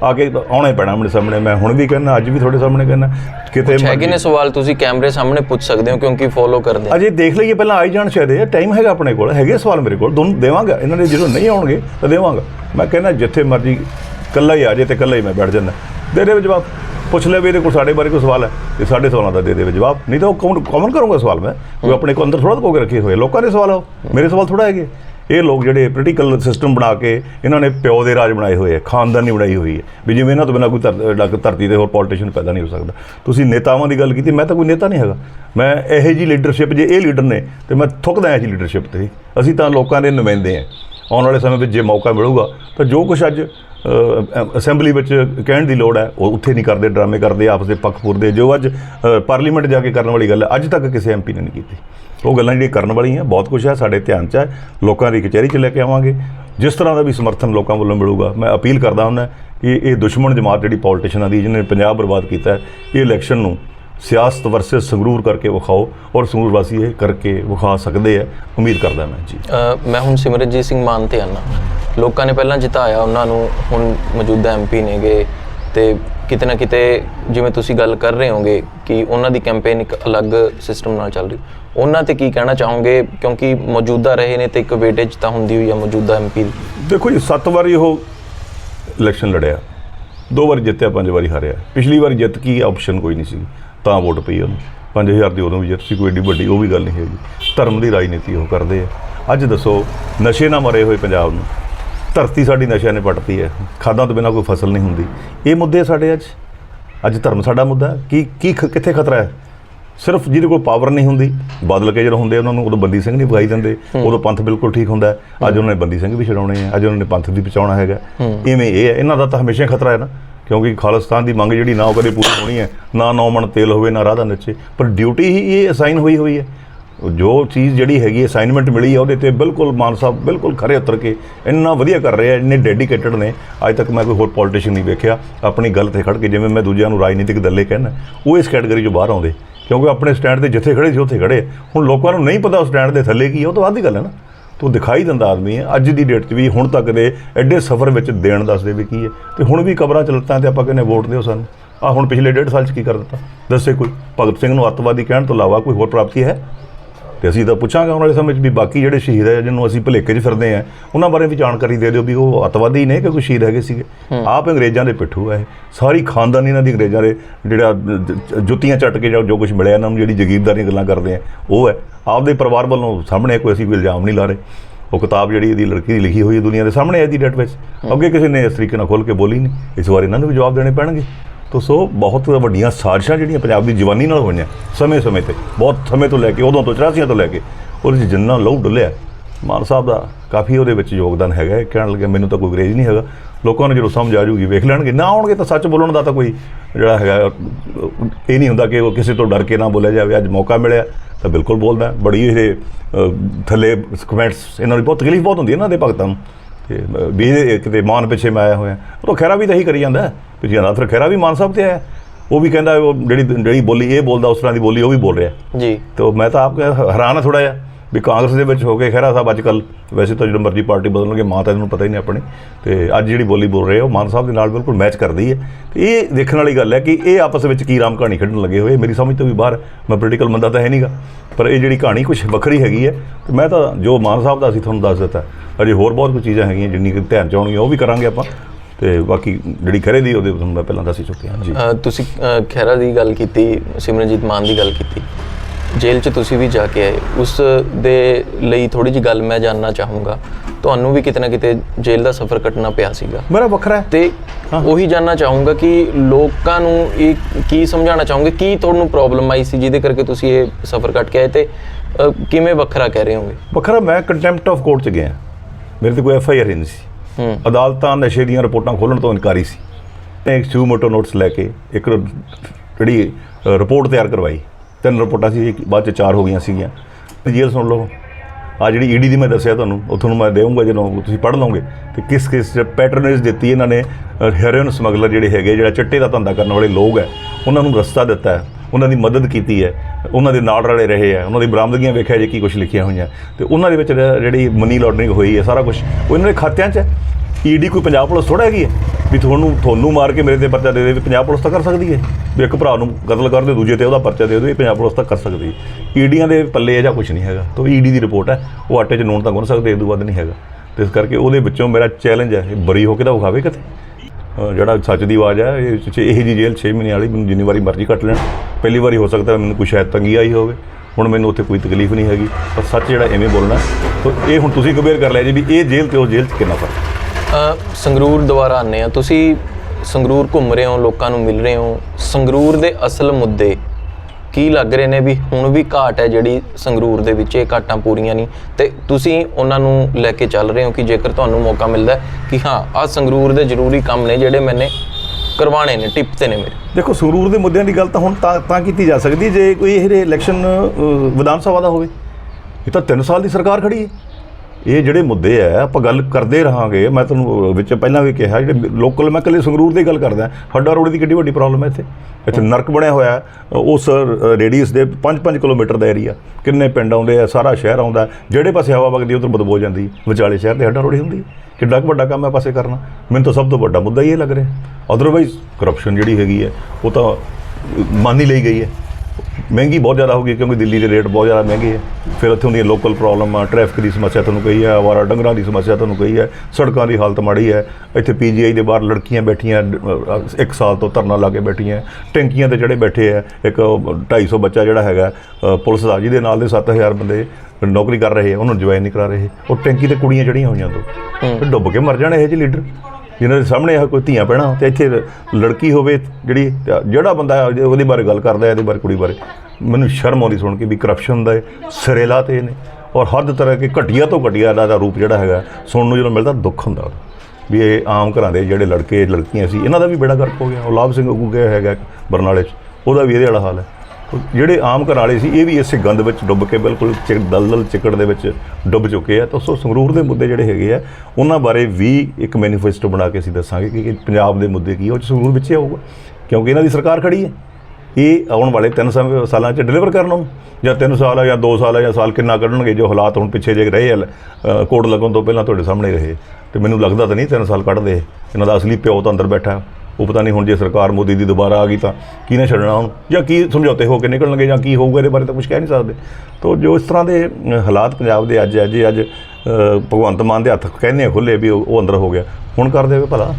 ਆ ਕੇ ਆਉਣਾ ਹੀ ਪੈਣਾ ਮੇਰੇ ਸਾਹਮਣੇ। ਮੈਂ ਹੁਣ ਵੀ ਕਹਿਣਾ ਅੱਜ ਵੀ ਤੁਹਾਡੇ ਸਾਹਮਣੇ ਕਹਿਣਾ ਕਿਤੇ ਹੈਗੇ ਨੇ ਸਵਾਲ ਤੁਸੀਂ ਕੈਮਰੇ ਸਾਹਮਣੇ ਪੁੱਛ ਸਕਦੇ ਹੋ ਕਿਉਂਕਿ ਫੋਲੋ ਕਰਦੇ। ਅਜੇ ਦੇਖ ਲਈਏ ਪਹਿਲਾਂ ਆਈ ਜਾਣ ਸ਼ਾਇਦ ਇਹ। ਟਾਈਮ ਹੈਗਾ ਆਪਣੇ ਕੋਲ ਹੈਗੇ ਸਵਾਲ ਮੇਰੇ ਕੋਲ। ਦੋਨੋਂ ਦੇਵਾਂਗਾ। ਇਹਨਾਂ ਦੇ ਜਦੋਂ ਨਹੀਂ ਆਉਣਗੇ ਤਾਂ ਦੇਵਾਂਗਾ। ਮੈਂ ਕਹਿੰਦਾ ਜਿੱਥੇ ਮਰਜ਼ੀ ਕੱਲਾ ਹੀ ਆ ਜੇ ਤੇ ਕੱਲਾ ਹੀ ਮੈਂ ਬੈਠ ਜਾਂਦਾ। ਦੇ ਦੇ ਜਵਾਬ। ਪੁੱਛ ਲੈ ਵੀ ਇਹਦੇ ਕੋਲ ਸਾਡੇ ਬਾਰੇ ਕੋਈ ਸਵਾਲ ਹੈ। ਤੇ ਸਾਡੇ ਸਵਾਲਾਂ ਦਾ ਦੇ ਦੇ ਜਵਾਬ। ਨਹੀਂ ਤਾਂ ਉਹ ਕੌਣ ਕੌਣ ਕਰੂੰਗਾ ਸਵਾਲ ਮੈਂ। ਕੋਈ ਆਪਣੇ ਕੋ ਅੰਦਰ ਥੋੜਾ ਕੋ ਕੇ ਰੱਖੇ ਹੋਏ ਲੋਕਾਂ ਦੇ ਸਵਾਲ ਆ। ਮੇਰੇ ਸਵਾਲ ਥੋੜਾ ਹੈਗੇ। ਇਹ ਲੋਕ ਜਿਹੜੇ ਪੋਲੀਟੀਕਲ ਸਿਸਟਮ ਬਣਾ ਕੇ ਇਹਨਾਂ ਨੇ ਪਿਓ ਦੇ ਰਾਜ ਬਣਾਏ ਹੋਏ ਆ, ਖਾਨਦਾਨੀ ਬਣਾਈ ਹੋਈ ਹੈ ਵੀ ਜਿਵੇਂ ਇਹਨਾਂ ਤੋਂ ਬਿਨਾਂ ਕੋਈ ਧਰ- ਲੱਗ- ਧਰਤੀ ਤੇ ਹੋਰ ਪੋਲੀਟੀਸ਼ੀਅਨ ਪੈਦਾ ਨਹੀਂ ਹੋ ਸਕਦਾ। ਤੁਸੀਂ ਨੇਤਾਵਾਂ ਦੀ ਗੱਲ ਕੀਤੀ, ਮੈਂ ਤਾਂ ਕੋਈ ਨੇਤਾ ਨਹੀਂ ਹੈਗਾ। ਮੈਂ ਇਹੋ ਜੀ ਲੀਡਰਸ਼ਿਪ ਜੇ ਇਹ ਲੀਡਰ ਨੇ, ਤੇ ਮੈਂ ਥੁੱਕਦਾ ਇਹ ਜੀ ਲੀਡਰਸ਼ਿਪ ਤੇ। ਅਸੀਂ ਤਾਂ ਲੋਕਾਂ ਦੇ ਨੁਮਾਇੰਦੇ ਆ। ਆਉਣ ਵਾਲੇ ਸਮੇਂ ਵਿੱਚ ਜੇ ਮੌਕਾ ਮਿਲੂਗਾ, ਤਾਂ ਜੋ ਕੁਝ ਅੱਜ ਅਸੈਂਬਲੀ ਵਿੱਚ ਕਹਿਣ ਦੀ ਲੋੜ ਹੈ, ਉਹ ਉੱਥੇ ਨਹੀਂ ਕਰਦੇ, ਡਰਾਮੇ ਕਰਦੇ, ਆਪਸ ਦੇ ਪੱਖ ਪੁਰਦੇ, ਜੋ ਅੱਜ ਪਾਰਲੀਮੈਂਟ ਜਾ ਕੇ ਕਰਨ ਵਾਲੀ ਗੱਲ ਹੈ, ਅੱਜ ਤੱਕ ਕਿਸੇ ਐਮਪੀ ਨੇ ਨਹੀਂ ਕੀਤੀ। ਉਹ ਗੱਲਾਂ ਜਿਹੜੀਆਂ ਕਰਨ ਵਾਲੀਆਂ ਬਹੁਤ ਕੁਝ ਹੈ, ਸਾਡੇ ਧਿਆਨ 'ਚ ਹੈ, ਲੋਕਾਂ ਦੀ ਕਚਹਿਰੀ 'ਚ ਲੈ ਕੇ ਆਵਾਂਗੇ। ਜਿਸ ਤਰ੍ਹਾਂ ਦਾ ਵੀ ਸਮਰਥਨ ਲੋਕਾਂ ਵੱਲੋਂ ਮਿਲੂਗਾ, ਮੈਂ ਅਪੀਲ ਕਰਦਾ ਹੁੰਦਾ ਕਿ ਇਹ ਦੁਸ਼ਮਣ ਜਮਾਤ ਜਿਹੜੀ ਪੋਲੀਟੀਸ਼ੀਅਨਾਂ ਦੀ, ਜਿਹਨੇ ਪੰਜਾਬ ਬਰਬਾਦ ਕੀਤਾ ਹੈ, ਇਹ ਇਲੈਕਸ਼ਨ ਨੂੰ ਸਿਆਸਤ ਵਰਸਸ ਸੰਗਰੂਰ ਕਰਕੇ ਵਿਖਾਓ ਔਰ ਸੰਗਰੂਰ ਵਾਸੀ ਇਹ ਕਰਕੇ ਵਿਖਾ ਸਕਦੇ ਆ। ਉਮੀਦ ਕਰਦਾ ਮੈਂ ਜੀ। ਮੈਂ ਹੁਣ ਸਿਮਰਨਜੀਤ ਸਿੰਘ ਮਾਨ ਤੇ ਆਨਾ। ਲੋਕਾਂ ਨੇ ਪਹਿਲਾਂ ਜਿਤਾਇਆ ਉਹਨਾਂ ਨੂੰ ਹੁਣ ਮੌਜੂਦਾ ਐਮਪੀ ਨੇਗੇ ਤੇ ਕਿਤੇ ਨਾ ਕਿਤੇ ਜਿਵੇਂ ਤੁਸੀਂ ਗੱਲ ਕਰ ਰਹੇ ਹੋਗੇ ਕਿ ਉਹਨਾਂ ਦੀ ਕੈਂਪੇਨ ਇੱਕ ਅਲੱਗ ਸਿਸਟਮ ਨਾਲ ਚੱਲ ਰਹੀ। ਉਹਨਾਂ ਤੇ ਕੀ ਕਹਿਣਾ ਚਾਹੋਗੇ? ਕਿਉਂਕਿ ਮੌਜੂਦਾ ਰਹੇ ਨੇ ਤੇ ਇੱਕ ਵੇਟੇਜ ਤਾਂ ਹੁੰਦੀ ਹੋਈ ਆ ਮੌਜੂਦਾ ਐਮਪੀ ਦੀ। ਦੇਖੋ ਜੀ ਸੱਤ ਵਾਰੀ ਉਹ ਇਲੈਕਸ਼ਨ ਲੜਿਆ। ਦੋ ਵਾਰੀ ਜਿੱਤਿਆ ਪੰਜ ਵਾਰੀ ਹਾਰਿਆ। ਪਿਛਲੀ ਵਾਰ ਜਿੱਤ ਕੀ ਆਪਸ਼ਨ ਕੋਈ ਨਹੀਂ ਸੀ। ਤਾਂ ਵੋਟ ਪਈ ਉਹਨੂੰ। 5000 ਦੀ ਉਦੋਂ ਵੀ ਜਿੱਤ ਸੀ ਕੋਈ ਏਡੀ ਵੱਡੀ ਉਹ ਵੀ ਗੱਲ ਨਹੀਂ ਹੈਗੀ। ਧਰਮ ਦੀ ਰਾਜਨੀਤੀ ਉਹ ਕਰਦੇ ਆ। ਅੱਜ ਦੱਸੋ ਨਸ਼ੇ ਨਾਲ ਮਰੇ ਹੋਏ ਪੰਜਾਬ ਨੂੰ। ਧਰਤੀ ਸਾਡੀ ਨਸ਼ਿਆਂ ਨੇ ਪੱਟਤੀ ਹੈ। ਖਾਦਾਂ ਤੋਂ ਬਿਨਾਂ ਕੋਈ ਫਸਲ ਨਹੀਂ ਹੁੰਦੀ। ਇਹ ਮੁੱਦੇ ਸਾਡੇ ਅੱਜ। ਅੱਜ ਧਰਮ ਸਾਡਾ ਮੁੱਦਾ। ਕੀ ਕੀ ਕਿੱਥੇ ਖਤਰਾ ਹੈ? ਸਿਰਫ ਜਿਹਦੇ ਕੋਲ ਪਾਵਰ ਨਹੀਂ ਹੁੰਦੀ। ਬਦਲ ਕੇ ਜਦੋਂ ਹੁੰਦੇ ਉਹਨਾਂ ਨੂੰ ਉਦੋਂ ਬੰਦੀ ਸਿੰਘ ਨਹੀਂ ਪਗਾਈ ਦਿੰਦੇ। ਉਦੋਂ ਪੰਥ ਬਿਲਕੁਲ ਠੀਕ ਹੁੰਦਾ। ਅੱਜ ਉਹਨਾਂ ਨੇ ਬੰਦੀ ਸਿੰਘ ਵੀ ਛਡਾਉਣੇ ਆ। ਅੱਜ ਉਹਨਾਂ ਨੇ ਪੰਥ ਵੀ ਬਚਾਉਣਾ ਹੈਗਾ। ਇਵੇਂ ਇਹ ਹੈ। ਇਹਨਾਂ ਦਾ ਤਾਂ ਹਮੇਸ਼ਾ ਖਤਰਾ ਹੈ ਨਾ। ਕਿਉਂਕਿ ਖਾਲਿਸਤਾਨ ਦੀ ਮੰਗ ਜਿਹੜੀ ਨਾ ਉਹ ਕਦੇ ਪੂਰੀ ਹੋਣੀ ਹੈ, ਨਾ ਨੌ ਮਣ ਤੇਲ ਹੋਵੇ, ਨਾ ਰਾਧਾ ਨੱਚੇ ਪਰ ਡਿਊਟੀ ਹੀ ਇਹ ਅਸਾਈਨ ਹੋਈ ਹੋਈ ਹੈ। ਜੋ ਚੀਜ਼ ਜਿਹੜੀ ਹੈਗੀ ਅਸਾਈਨਮੈਂਟ ਮਿਲੀ ਹੈ, ਉਹਦੇ ਤੇ ਬਿਲਕੁਲ ਮਾਨ ਸਾਹਿਬ ਬਿਲਕੁਲ ਖਰੇ ਉਤਰ ਕੇ ਇੰਨਾ ਵਧੀਆ ਕਰ ਰਹੇ ਆ, ਇੰਨੇ ਡੈਡੀਕੇਟਡ ਨੇ। ਅੱਜ ਤੱਕ ਮੈਂ ਕੋਈ ਹੋਰ ਪੋਲੀਟੀਸ਼ੀਅਨ ਨਹੀਂ ਵੇਖਿਆ। ਆਪਣੀ ਗੱਲ ਤੇ ਖੜ ਕੇ ਜਿਵੇਂ ਮੈਂ ਦੂਜਿਆਂ ਨੂੰ ਰਾਜਨੀਤਿਕ ਦੱਲੇ ਕਹਿੰਦਾ ਉਹ ਇਸ ਕੈਟਾਗਰੀ ਚੋਂ ਬਾਹਰ ਆਉਂਦੇ। ਕਿਉਂਕਿ ਆਪਣੇ ਸਟੈਂਡ ਤੇ ਜਿੱਥੇ ਖੜੇ ਸੀ, ਉੱਥੇ ਖੜੇ ਹੁਣ ਲੋਕਾਂ ਨੂੰ ਨਹੀਂ ਪਤਾ ਉਸ ਸਟੈਂਡ ਦੇ ਥੱਲੇ ਕੀ ਹੈ ਉਹ ਤਾਂ ਵੱਧ ਦੀ ਗੱਲ ਹੈ ਨਾ। ਤੂੰ ਦਿਖਾਈ ਦਿੰਦਾ ਆਦਮੀ ਹੈ, ਅੱਜ ਦੀ ਡੇਟ 'ਚ ਵੀ, ਹੁਣ ਤੱਕ ਦੇ ਐਡੇ ਸਫ਼ਰ ਵਿੱਚ ਦੇਣ ਦੱਸਦੇ ਵੀ ਕੀ ਹੈ। ਤੇ ਹੁਣ ਵੀ ਕਬਰਾਂ ਚ ਲੱਤਾਂ ਤੇ ਆਪਾਂ ਕਹਿੰਦੇ ਵੋਟ ਦਿਓ ਸਾਨੂੰ। ਆ ਹੁਣ ਪਿਛਲੇ ਡੇਢ ਸਾਲ 'ਚ ਕੀ ਕਰ ਦਿੱਤਾ? ਦੱਸੇ ਕੋਈ ਭਗਤ ਸਿੰਘ ਨੂੰ ਅੱਤਵਾਦੀ ਕਹਿਣ ਤੋਂ ਇਲਾਵਾ ਕੋਈ ਹੋਰ ਪ੍ਰਾਪਤੀ ਹੈ? ਤੇ ਅਸੀਂ ਤਾਂ ਪੁੱਛਾਂਗੇ ਆਉਣ ਵਾਲੇ ਸਮੇਂ ਵੀ ਬਾਕੀ ਜਿਹੜੇ ਸ਼ਹੀਦ ਹੈ ਜਿਹਨੂੰ ਅਸੀਂ ਭੁਲੇਖੇ 'ਚ ਫਿਰਦੇ ਆ ਉਹਨਾਂ ਬਾਰੇ ਵੀ ਜਾਣਕਾਰੀ ਦੇ ਦਿਓ ਵੀ ਉਹ ਅਤਵਾਦੀ ਨੇ ਕਿ ਕੋਈ ਸ਼ਹੀਦ ਹੈਗੇ ਸੀਗੇ। ਆਪ ਅੰਗਰੇਜ਼ਾਂ ਦੇ ਪਿੱਠੂ ਹੈ ਇਹ। ਸਾਰੀ ਖਾਨਦਾਨੀ ਇਹਨਾਂ ਦੀ ਅੰਗਰੇਜ਼ਾਂ ਦੇ ਜਿਹੜਾ ਜੁੱਤੀਆਂ ਚੱਟ ਕੇ ਜਾਂ ਜੋ ਕੁਝ ਮਿਲਿਆ ਇਹਨਾਂ ਨੂੰ ਜਿਹੜੀ ਜ਼ਗੀਰਦਾਰੀਆਂ ਗੱਲਾਂ ਕਰਦੇ ਆ ਉਹ ਹੈ। ਆਪਦੇ ਪਰਿਵਾਰ ਵੱਲੋਂ ਸਾਹਮਣੇ ਕੋਈ ਅਸੀਂ ਇਲਜ਼ਾਮ ਨਹੀਂ ਲਾ ਰਹੇ। ਉਹ ਕਿਤਾਬ ਜਿਹੜੀ ਇਹਦੀ ਲੜਕੀ ਦੀ ਲਿਖੀ ਹੋਈ ਹੈ ਦੁਨੀਆ ਦੇ ਸਾਹਮਣੇ ਇਹਦੀ ਡੇਟ ਵਿੱਚ। ਅੱਗੇ ਕਿਸੇ ਨੇ ਇਸ ਤਰੀਕੇ ਨਾਲ ਖੋਲ ਕੇ ਬੋਲੀ ਨਹੀਂ। ਇਸ ਵਾਰ ਇਹਨਾਂ ਨੂੰ ਵੀ ਜਵਾਬ ਦੇਣੇ ਪੈਣਗੇ। ਤੋ ਸੋ ਬਹੁਤ ਵੱਡੀਆਂ ਸਾਜ਼ਿਸ਼ਾਂ ਜਿਹੜੀਆਂ ਪੰਜਾਬ ਦੀ ਜਵਾਨੀ ਨਾਲ ਹੋਈਆਂ ਸਮੇਂ-ਸਮੇਂ ਤੇ, ਬਹੁਤ ਸਮੇਂ ਤੋਂ ਲੈ ਕੇ, ਉਦੋਂ ਤੋਂ 84 ਤੋਂ ਲੈ ਕੇ, ਉਹਦੇ 'ਚ ਜਿੰਨਾ ਲਹੂ ਡੁੱਲਿਆ ਮਾਨ ਸਾਹਿਬ ਦਾ ਕਾਫੀ ਉਹਦੇ ਵਿੱਚ ਯੋਗਦਾਨ ਹੈਗਾ ਕਹਿਣ ਲੱਗੇ ਮੈਨੂੰ ਤਾਂ ਕੋਈ ਗਰੇਜ ਨਹੀਂ ਹੈਗਾ, ਲੋਕਾਂ ਨੂੰ ਜਦੋਂ ਸਮਝ ਆ ਜੂਗੀ ਵੇਖ ਲੈਣਗੇ, ਨਾ ਆਉਣਗੇ ਤਾਂ ਸੱਚ ਬੋਲਣ ਦਾ ਤਾਂ ਕੋਈ ਜਿਹੜਾ ਹੈਗਾ, ਇਹ ਨਹੀਂ ਹੁੰਦਾ ਕਿ ਉਹ ਕਿਸੇ ਤੋਂ ਡਰ ਕੇ ਨਾ ਬੋਲਿਆ ਜਾਵੇ, ਅੱਜ ਮੌਕਾ ਮਿਲਿਆ, ਤਾਂ ਬਿਲਕੁਲ ਬੋਲਦਾ ਬੜੀ ਇਹ ਥੱਲੇ ਕਮੈਂਟਸ ਇਹਨਾਂ ਦੀ ਬਹੁਤ ਤਕਲੀਫ ਬਹੁਤ ਹੁੰਦੀ ਹੈ ਇਹਨਾਂ ਦੇ ਭਗਤਾਂ ਨੂੰ। ਤੇ ਵੀ ਕਿਤੇ ਮਾਨ ਪਿੱਛੇ ਮੈਂ ਆਇਆ ਹੋਇਆ। ਉਹ ਖੈਰਾ ਵੀ ਤਾਂ ਇਹੀ ਕਰੀ ਜਾਂਦਾ। ਹੈ। ਵੀ ਜਾਂਦਾ ਫਿਰ ਖੈਰਾ ਵੀ ਮਾਨ ਸਾਹਿਬ ਤੇ ਆਇਆ। ਉਹ ਵੀ ਕਹਿੰਦਾ ਉਹ ਜਿਹੜੀ ਜਿਹੜੀ ਬੋਲੀ ਇਹ ਬੋਲਦਾ ਉਸ ਤਰ੍ਹਾਂ ਦੀ ਬੋਲੀ ਉਹ ਵੀ ਬੋਲ ਰਿਹਾ। ਜੀ। ਤੇ ਮੈਂ ਤਾਂ ਆਪ ਹੈਰਾਨ ਆ ਥੋੜਾ ਜਿਹਾ। ਵੀ ਕਾਂਗਰਸ ਦੇ ਵਿੱਚ ਹੋ ਕੇ ਖਹਿਰਾ ਸਾਹਿਬ ਅੱਜ ਕੱਲ ਵੈਸੇ ਤਾਂ ਜਦੋਂ ਮਰਜ਼ੀ ਪਾਰਟੀ ਬਦਲਣਗੇ ਮਾਂ ਤਾਂ ਇਹਨੂੰ ਪਤਾ ਹੀ ਨਹੀਂ ਆਪਣੀ। ਤੇ ਅੱਜ ਜਿਹੜੀ ਬੋਲੀ ਬੋਲ ਰਹੇ ਆ, ਉਹ ਮਾਨ ਸਾਹਿਬ ਦੇ ਨਾਲ ਬਿਲਕੁਲ ਮੈਚ ਕਰਦੀ ਹੈ। ਤੇ ਇਹ ਦੇਖਣ ਵਾਲੀ ਗੱਲ ਹੈ ਕਿ ਇਹ ਆਪਸ ਵਿੱਚ ਕੀ ਰਾਮ ਕਹਾਣੀ ਖੇਡਣ ਲੱਗੇ ਹੋਏ ਮੇਰੀ ਸਮਝ ਤੋਂ ਵੀ ਬਾਹਰ ਮੈਂ ਪੋਲੀਟੀਕਲ ਬੰਦਾ ਤਾਂ ਹੈ ਨਹੀਂਗਾ। ਪਰ ਇਹ ਜਿਹੜੀ ਕਹਾਣੀ ਕੁਝ ਵੱਖਰੀ ਹੈਗੀ ਹੈ ਤੇ ਮੈਂ ਤਾਂ ਜੋ ਮਾਨ ਸਾਹਿਬ ਦਾ ਅਸੀਂ ਤੁਹਾਨੂੰ ਦੱਸ ਦਿੱਤਾ ਅਜੇ ਹੋਰ ਬਹੁਤ ਕੁਝ ਚੀਜ਼ਾਂ ਹੈਗੀਆਂ ਜਿੰਨੀ ਕਿ ਧਿਆਨ ਚ ਆਉਣਗੀਆਂ ਉਹ ਵੀ ਕਰਾਂਗੇ ਆਪਾਂ। ਤੇ ਬਾਕੀ ਜਿਹੜੀ ਖਰੇ ਦੀ ਉਹਦੇ ਤੁਹਾਨੂੰ ਮੈਂ ਪਹਿਲਾਂ ਦੱਸ ਹੀ ਚੁੱਕਿਆ। ਜੀ। ਤੁਸੀਂ ਅ, ਖਹਿਰਾ ਦੀ ਗੱਲ ਕੀਤੀ ਸਿਮਰਨਜੀਤ ਮਾਨ ਦੀ ਗੱਲ ਕੀਤੀ। ਜੇਲ੍ਹ 'ਚ ਤੁਸੀਂ ਵੀ ਜਾ ਕੇ ਆਏ। ਉਸ ਦੇ ਲਈ ਥੋੜੀ ਜੀ ਗੱਲ ਮੈਂ ਜਾਨਣਾ ਚਾਹੂੰਗਾ। ਤੁਹਾਨੂੰ ਵੀ ਕਿਤੇ ਨਾ ਕਿਤੇ ਜੇਲ੍ਹ ਦਾ ਸਫ਼ਰ ਕੱਟਣਾ ਪਿਆ ਸੀਗਾ। ਮੇਰਾ ਵੱਖਰਾ ਤੇ ਉਹੀ ਜਾਨਣਾ ਚਾਹੂੰਗਾ ਕਿ ਲੋਕਾਂ ਨੂੰ ਇਹ ਕੀ ਸਮਝਾਉਣਾ ਚਾਹੋਗੇ? ਕੀ ਤੁਹਾਨੂੰ ਪ੍ਰੋਬਲਮ ਆਈ ਸੀ ਜਿਹਦੇ ਕਰਕੇ ਤੁਸੀਂ ਇਹ ਸਫ਼ਰ ਕੱਟ ਕੇ ਆਏ ਤੇ ਕਿਵੇਂ ਵੱਖਰਾ ਕਹਿ ਰਹੇ ਹੋਗੇ? ਵੱਖਰਾ ਮੈਂ ਕੰਟੈਂਪਟ ਆਫ ਕੋਰਟ ਚ ਗਿਆ। ਮੇਰੇ ਤੇ ਕੋਈ ਐਫ ਆਈ ਆਰ ਨਹੀਂ ਸੀ। ਅਦਾਲਤਾਂ ਨਸ਼ੇ ਦੀਆਂ ਰਿਪੋਰਟਾਂ ਖੋਲਣ ਤੋਂ ਇਨਕਾਰੀ ਸੀ। ਮੈਂ ਇੱਕ ਸੂ ਮੋਟੋ ਨੋਟਸ ਲੈ ਕੇ ਇੱਕ ਜਿਹੜੀ ਰਿਪੋਰਟ ਤਿਆਰ ਕਰਵਾਈ। ਤਿੰਨ ਰਿਪੋਰਟਾਂ ਸੀ ਬਾਅਦ ਚ ਚਾਰ ਹੋ ਗਈਆਂ ਸੀਗੀਆਂ। ਤੇ ਜੇਲ੍ਹ ਸੁਣ ਲਓ ਆ ਜਿਹੜੀ ਈਡੀ ਦੀ ਮੈਂ ਦੱਸਿਆ ਤੁਹਾਨੂੰ ਉਹ ਤੁਹਾਨੂੰ ਮੈਂ ਦੇਵਾਂਗਾ ਜਦੋਂ ਤੁਸੀਂ ਪੜ੍ਹ ਲਓਗੇ। ਤੇ ਕਿਸ ਕਿਸ ਪੈਟਰਨੇਜ ਦਿੱਤੀ ਇਹਨਾਂ ਨੇ ਹੈਰੋਇਨ ਸਮਗਲਰ ਜਿਹੜੇ ਹੈਗੇ ਜਿਹੜਾ ਚਿੱਟੇ ਦਾ ਧੰਦਾ ਕਰਨ ਵਾਲੇ ਲੋਕ ਹੈ ਉਹਨਾਂ ਨੂੰ ਰਸਤਾ ਦਿੱਤਾ ਹੈ, ਉਹਨਾਂ ਦੀ ਮਦਦ ਕੀਤੀ ਹੈ, ਉਹਨਾਂ ਦੇ ਨਾਲ ਰਲੇ ਰਹੇ ਆ, ਉਹਨਾਂ ਦੀ ਬਰਾਮਦਗੀਆਂ ਵੇਖਿਆ ਜੇ ਕੀ ਕੁਝ ਲਿਖੀਆਂ ਹੋਈਆਂ। ਤੇ ਉਹਨਾਂ ਦੇ ਵਿੱਚ ਜਿਹੜੀ ਮਨੀ ਲਾਂਡਰਿੰਗ ਹੋਈ ਹੈ, ਸਾਰਾ ਕੁਝ ਉਹ ਇਹਨਾਂ ਦੇ ਖਾਤਿਆਂ 'ਚ ਹੈ? ਈਡੀ ਕੋਈ ਪੰਜਾਬ ਪੁਲਿਸ ਥੋੜਾ ਹੈਗੀ ਹੈ? ਵੀ ਤੁਹਾਨੂੰ ਤੁਹਾਨੂੰ ਮਾਰ ਕੇ ਮੇਰੇ ਤੇ ਪਰਚਾ ਦੇ ਦੇ, ਵੀ ਪੰਜਾਬ ਪੁਲਿਸ ਤਾਂ ਕਰ ਸਕਦੀ ਹੈ। ਵੀ ਇੱਕ ਭਰਾ ਨੂੰ ਕਤਲ ਕਰ ਦੇ, ਦੂਜੇ ਤੇ ਉਹਦਾ ਪਰਚਾ ਦੇ ਦੇ, ਇਹ ਪੰਜਾਬ ਪੁਲਿਸ ਤਾਂ ਕਰ ਸਕਦੀ ਹੈ। ਈਡੀਆਂ ਦੇ ਪੱਲੇ ਇਹ ਜਾਂ ਕੁਝ ਨਹੀਂ ਹੈਗਾ। ਤਾਂ ਈਡੀ ਦੀ ਰਿਪੋਰਟ ਹੈ, ਉਹ ਆਟੇ 'ਚ ਨੂਣ ਤਾਂ ਗੁੰਨ ਸਕਦੇ, ਇਹ ਤੋਂ ਵੱਧ ਨਹੀਂ ਹੈਗਾ। ਤੇ ਇਸ ਕਰਕੇ ਉਹਦੇ ਵਿੱਚੋਂ ਮੇਰਾ ਚੈਲੰਜ ਹੈ, ਇਹ ਬਰੀ ਹੋ ਕੇ ਤਾਂ ਉਖਾਵੇ ਕਿਤੇ। ਜਿਹੜਾ ਸੱਚ ਦੀ ਆਵਾਜ਼ ਹੈ, ਇਹ 'ਚ ਇਹੀ ਜੀ ਜੇਲ੍ਹ 6 ਮਹੀਨੇ ਵਾਲੀ, ਮੈਨੂੰ ਜਿੰਨੀ ਵਾਰੀ ਮਰਜ਼ੀ ਕੱਟ ਲੈਣ। ਪਹਿਲੀ ਵਾਰੀ ਹੋ ਸਕਦਾ ਮੈਨੂੰ ਕੋਈ ਸ਼ਾਇਦ ਤੰਗੀ ਆਈ ਹੋਵੇ। ਹੁਣ ਮੈਨੂੰ ਉੱਥੇ ਕੋਈ ਤਕਲੀਫ ਨਹੀਂ ਹੈਗੀ। ਪਰ ਸੱਚ ਜਿਹੜਾ ਐਵੇਂ ਬੋਲਣਾ, ਤਾਂ ਇਹ ਹੁਣ ਤੁਸੀਂ ਕੰਪੇਅਰ ਕਰ ਲਿਆ ਜੀ, ਵੀ ਇਹ ਜੇਲ੍ਹ ਤੇ ਉਹ ਜੇਲ੍ਹ 'ਚ ਕਿੰਨਾ ਫ਼ਰਕ ਹੈ? ਸੰਗਰੂਰ ਦੁਬਾਰਾ ਆਨੇ ਆ ਤੁਸੀਂ ਸੰਗਰੂਰ ਘੁੰਮ ਰਹੇ ਹੋ, ਲੋਕਾਂ ਨੂੰ ਮਿਲ ਰਹੇ ਹੋ। ਸੰਗਰੂਰ ਦੇ ਅਸਲ ਮੁੱਦੇ ਕੀ ਲੱਗ ਰਹੇ ਨੇ ਵੀ ਹੁਣ ਵੀ ਘਾਟ ਹੈ ਜਿਹੜੀ ਸੰਗਰੂਰ ਦੇ ਵਿੱਚ, ਇਹ ਘਾਟਾਂ ਪੂਰੀਆਂ ਨਹੀਂ। ਤੇ ਤੁਸੀਂ ਉਹਨਾਂ ਨੂੰ ਲੈ ਕੇ ਚੱਲ ਰਹੇ ਹੋ ਕਿ ਜੇਕਰ ਤੁਹਾਨੂੰ ਮੌਕਾ ਮਿਲਦਾ ਕਿ ਹਾਂ ਆ ਸੰਗਰੂਰ ਦੇ ਜ਼ਰੂਰੀ ਕੰਮ ਨੇ ਜਿਹੜੇ ਮੈਨੇ ਕਰਵਾਣੇ ਨੇ, ਟਿਪ ਤੇ ਨੇ ਮੇਰੇ। ਦੇਖੋ, ਸੰਗਰੂਰ ਦੇ ਮੁੱਦਿਆਂ ਦੀ ਗੱਲ ਤਾਂ ਹੁਣ ਤਾਂ ਤਾਂ ਕੀਤੀ ਜਾ ਸਕਦੀ ਜੇ ਕੋਈ ਇਹ ਇਲੈਕਸ਼ਨ ਵਿਧਾਨ ਸਭਾ ਦਾ ਹੋਵੇ, ਇਹ ਤਾਂ 3 ਸਾਲ ਦੀ ਸਰਕਾਰ ਖੜੀ ਹੈ। ਇਹ ਜਿਹੜੇ ਮੁੱਦੇ ਆ, ਆਪਾਂ ਗੱਲ ਕਰਦੇ ਰਹਾਂਗੇ। ਮੈਂ ਤੁਹਾਨੂੰ ਵਿੱਚ ਪਹਿਲਾਂ ਵੀ ਕਿਹਾ, ਜਿਹੜੇ ਲੋਕਲ ਮੈਂ ਇਕੱਲੇ ਸੰਗਰੂਰ ਦੀ ਗੱਲ ਕਰਦਾ। ਹੱਡਾ ਰੋਡ ਦੀ ਕਿੱਡੀ ਵੱਡੀ ਪ੍ਰੋਬਲਮ ਹੈ ਇੱਥੇ। ਇੱਥੇ ਨਰਕ ਬਣਿਆ ਹੋਇਆ ਉਸ ਰੇਡੀਅਸ ਦੇ 5-5 ਕਿਲੋਮੀਟਰ ਦਾ ਏਰੀਆ ਕਿੰਨੇ ਪਿੰਡ ਆਉਂਦੇ ਆ, ਸਾਰਾ ਸ਼ਹਿਰ ਆਉਂਦਾ ਜਿਹੜੇ ਪਾਸੇ ਹਵਾ ਵਗਦੀ, ਉਧਰ ਬਦਬੂ ਜਾਂਦੀ ਵਿਚਾਲੇ ਸ਼ਹਿਰ ਦੇ ਹੱਡਾ ਰੋੜੀ ਹੁੰਦੀ ਹੈ। ਕਿੱਡਾ ਕੁ ਵੱਡਾ ਕੰਮ ਹੈ ਪਾਸੇ ਕਰਨਾ। ਮੈਨੂੰ ਤਾਂ ਸਭ ਤੋਂ ਵੱਡਾ ਮੁੱਦਾ ਇਹ ਲੱਗ ਰਿਹਾ ਅਦਰਵਾਈਜ਼ ਕਰਪਸ਼ਨ ਜਿਹੜੀ ਹੈਗੀ ਹੈ, ਉਹ ਤਾਂ ਮੰਨ ਹੀ ਲਈ ਗਈ ਹੈ। ਮਹਿੰਗੀ ਬਹੁਤ ਜ਼ਿਆਦਾ ਹੋ ਗਈ ਕਿਉਂਕਿ ਦਿੱਲੀ ਦੇ ਰੇਟ ਬਹੁਤ ਜ਼ਿਆਦਾ ਮਹਿੰਗੇ ਹੈ। ਫਿਰ ਉੱਥੇ ਹੁੰਦੀਆਂ ਲੋਕਲ ਪ੍ਰੋਬਲਮ ਆ ਟ੍ਰੈਫਿਕ ਦੀ ਸਮੱਸਿਆ ਤੁਹਾਨੂੰ ਕਹੀ ਹੈ ਆਵਾਰਾ ਡੰਗਰਾਂ ਦੀ ਸਮੱਸਿਆ ਤੁਹਾਨੂੰ ਕਹੀ ਹੈ ਸੜਕਾਂ ਦੀ ਹਾਲਤ ਮਾੜੀ ਹੈ। ਇੱਥੇ ਪੀਜੀਆਈ ਦੇ ਬਾਹਰ ਲੜਕੀਆਂ ਬੈਠੀਆਂ ਇੱਕ ਸਾਲ ਤੋਂ ਧਰਨਾ ਲਾ ਕੇ ਬੈਠੀਆਂ ਟੈਂਕੀਆਂ ਤੇ ਜਿਹੜੇ ਬੈਠੇ ਆ ਇੱਕ 250 ਬੱਚਾ ਜਿਹੜਾ ਹੈਗਾ ਪੁਲਿਸ ਦਾ ਜਿਹਦੇ ਨਾਲ ਦੇ 7000 ਬੰਦੇ ਨੌਕਰੀ ਕਰ ਰਹੇ ਆ ਉਹਨੂੰ ਜੁਆਇਨ ਨਹੀਂ ਕਰਾ ਰਹੇ। ਉਹ ਟੈਂਕੀ ਤੇ ਕੁੜੀਆਂ ਚੜੀਆਂ ਹੋਈਆਂ ਤੋਂ। ਤੇ ਡੁੱਬ ਕੇ ਮਰ ਜਾਣੇ ਇਹ ਜਿਹੇ ਲੀਡਰ ਜਿਨ੍ਹਾਂ ਦੇ ਸਾਹਮਣੇ ਆ ਕੋਈ ਧੀਆਂ ਪੈਣਾ, ਤੇ ਇੱਥੇ ਲੜਕੀ ਹੋਵੇ ਜਿਹੜੀ, ਜਿਹੜਾ ਬੰਦਾ ਉਹਦੇ ਬਾਰੇ ਗੱਲ ਕਰਦਾ ਇਹਦੇ ਬਾਰੇ, ਕੁੜੀ ਬਾਰੇ, ਮੈਨੂੰ ਸ਼ਰਮ ਆਉਂਦੀ ਸੁਣ ਕੇ ਵੀ ਕਰਪਸ਼ਨ ਦਾ ਇਹ ਸਿਰੇਲਾ ਤੇ ਨੇ ਔਰ ਹਰ ਤਰ੍ਹਾਂ ਕੇ ਘਟੀਆ ਤੋਂ ਘਟੀਆ ਦਾ ਰੂਪ ਜਿਹੜਾ ਹੈਗਾ, ਸੁਣਨ ਨੂੰ ਜਦੋਂ ਮਿਲਦਾ ਦੁੱਖ ਹੁੰਦਾ ਉਹਦਾ। ਵੀ ਇਹ ਆਮ ਘਰਾਂ ਦੇ ਜਿਹੜੇ ਲੜਕੇ, ਲੜਕੀਆਂ ਸੀ, ਇਹਨਾਂ ਦਾ ਵੀ ਬੇੜਾ ਗਰਕ ਹੋ ਗਿਆ ਉਹ ਲਾਭ ਸਿੰਘ ਉੱਗੂ ਗਿਆ ਹੈਗਾ ਬਰਨਾਲੇ 'ਚ, ਉਹਦਾ ਵੀ ਇਹਦੇ ਵਾਲਾ ਹਾਲ ਹੈ ਜਿਹੜੇ ਆਮ ਘਰ ਵਾਲੇ ਸੀ ਇਹ ਵੀ ਇਸੇ ਗੰਦ ਵਿੱਚ ਡੁੱਬ ਕੇ ਬਿਲਕੁਲ ਚਿ- ਦਲਦਲ ਚਿੱਕੜ ਦੇ ਵਿੱਚ ਡੁੱਬ ਚੁੱਕੇ ਆ। ਤਾਂ ਸੋ ਸੰਗਰੂਰ ਦੇ ਮੁੱਦੇ ਜਿਹੜੇ ਹੈਗੇ ਆ ਉਹਨਾਂ ਬਾਰੇ ਵੀ ਇੱਕ ਮੈਨੀਫੈਸਟੋ ਬਣਾ ਕੇ ਅਸੀਂ ਦੱਸਾਂਗੇ ਕਿ ਪੰਜਾਬ ਦੇ ਮੁੱਦੇ ਕੀ ਆ, ਉਹ ਸੰਗਰੂਰ ਵਿੱਚ ਹੀ ਆਊਗਾ। ਕਿਉਂਕਿ ਇਹਨਾਂ ਦੀ ਸਰਕਾਰ ਖੜੀ ਹੈ ਇਹ ਆਉਣ ਵਾਲੇ 3 ਸਾਲਾਂ 'ਚ ਡਿਲੀਵਰ ਕਰਨ ਨੂੰ ਜਾਂ 3 ਸਾਲ ਜਾਂ 2 ਸਾਲ ਆ ਜਾਂ ਸਾਲ ਕਿੰਨਾ ਕੱਢਣਗੇ ਜੋ ਹਾਲਾਤ ਹੁਣ ਪਿੱਛੇ ਜੇ ਰਹੇ ਆ ਅ, ਕੋਡ ਲੱਗਣ ਤੋਂ ਪਹਿਲਾਂ ਤੁਹਾਡੇ ਸਾਹਮਣੇ ਰਹੇ। ਤੇ ਮੈਨੂੰ ਲੱਗਦਾ ਤਾਂ ਨਹੀਂ 3 ਸਾਲ ਕੱਢਦੇ। ਇਹਨਾਂ ਦਾ ਅਸਲੀ ਪਿਓ ਤਾਂ ਅੰਦਰ ਬੈਠਾ। ਉਹ ਪਤਾ ਨਹੀਂ ਹੁਣ ਜੇ ਸਰਕਾਰ ਮੋਦੀ ਦੀ ਦੁਬਾਰਾ ਆ ਗਈ ਤਾਂ ਕਿਹਨੇ ਛੱਡਣਾ ਉਹਨੂੰ? ਜਾਂ ਕੀ ਸਮਝੌਤੇ ਹੋ ਕੇ ਨਿਕਲਣਗੇ ਜਾਂ ਕੀ ਹੋਊਗਾ ਇਹਦੇ ਬਾਰੇ ਤਾਂ ਕੁਝ ਕਹਿ ਨਹੀਂ ਸਕਦੇ। ਤੋਂ ਜੋ ਇਸ ਤਰ੍ਹਾਂ ਦੇ ਹਾਲਾਤ ਪੰਜਾਬ ਦੇ ਅੱਜ ਅੱਜ ਅੱਜ ਭਗਵੰਤ ਮਾਨ ਦੇ ਹੱਥ ਕਹਿੰਦੇ ਖੁੱਲੇ ਵੀ ਉਹ ਅੰਦਰ ਹੋ ਗਿਆ। ਹੁਣ ਕਰ ਦੇਵੇ ਭਲਾ।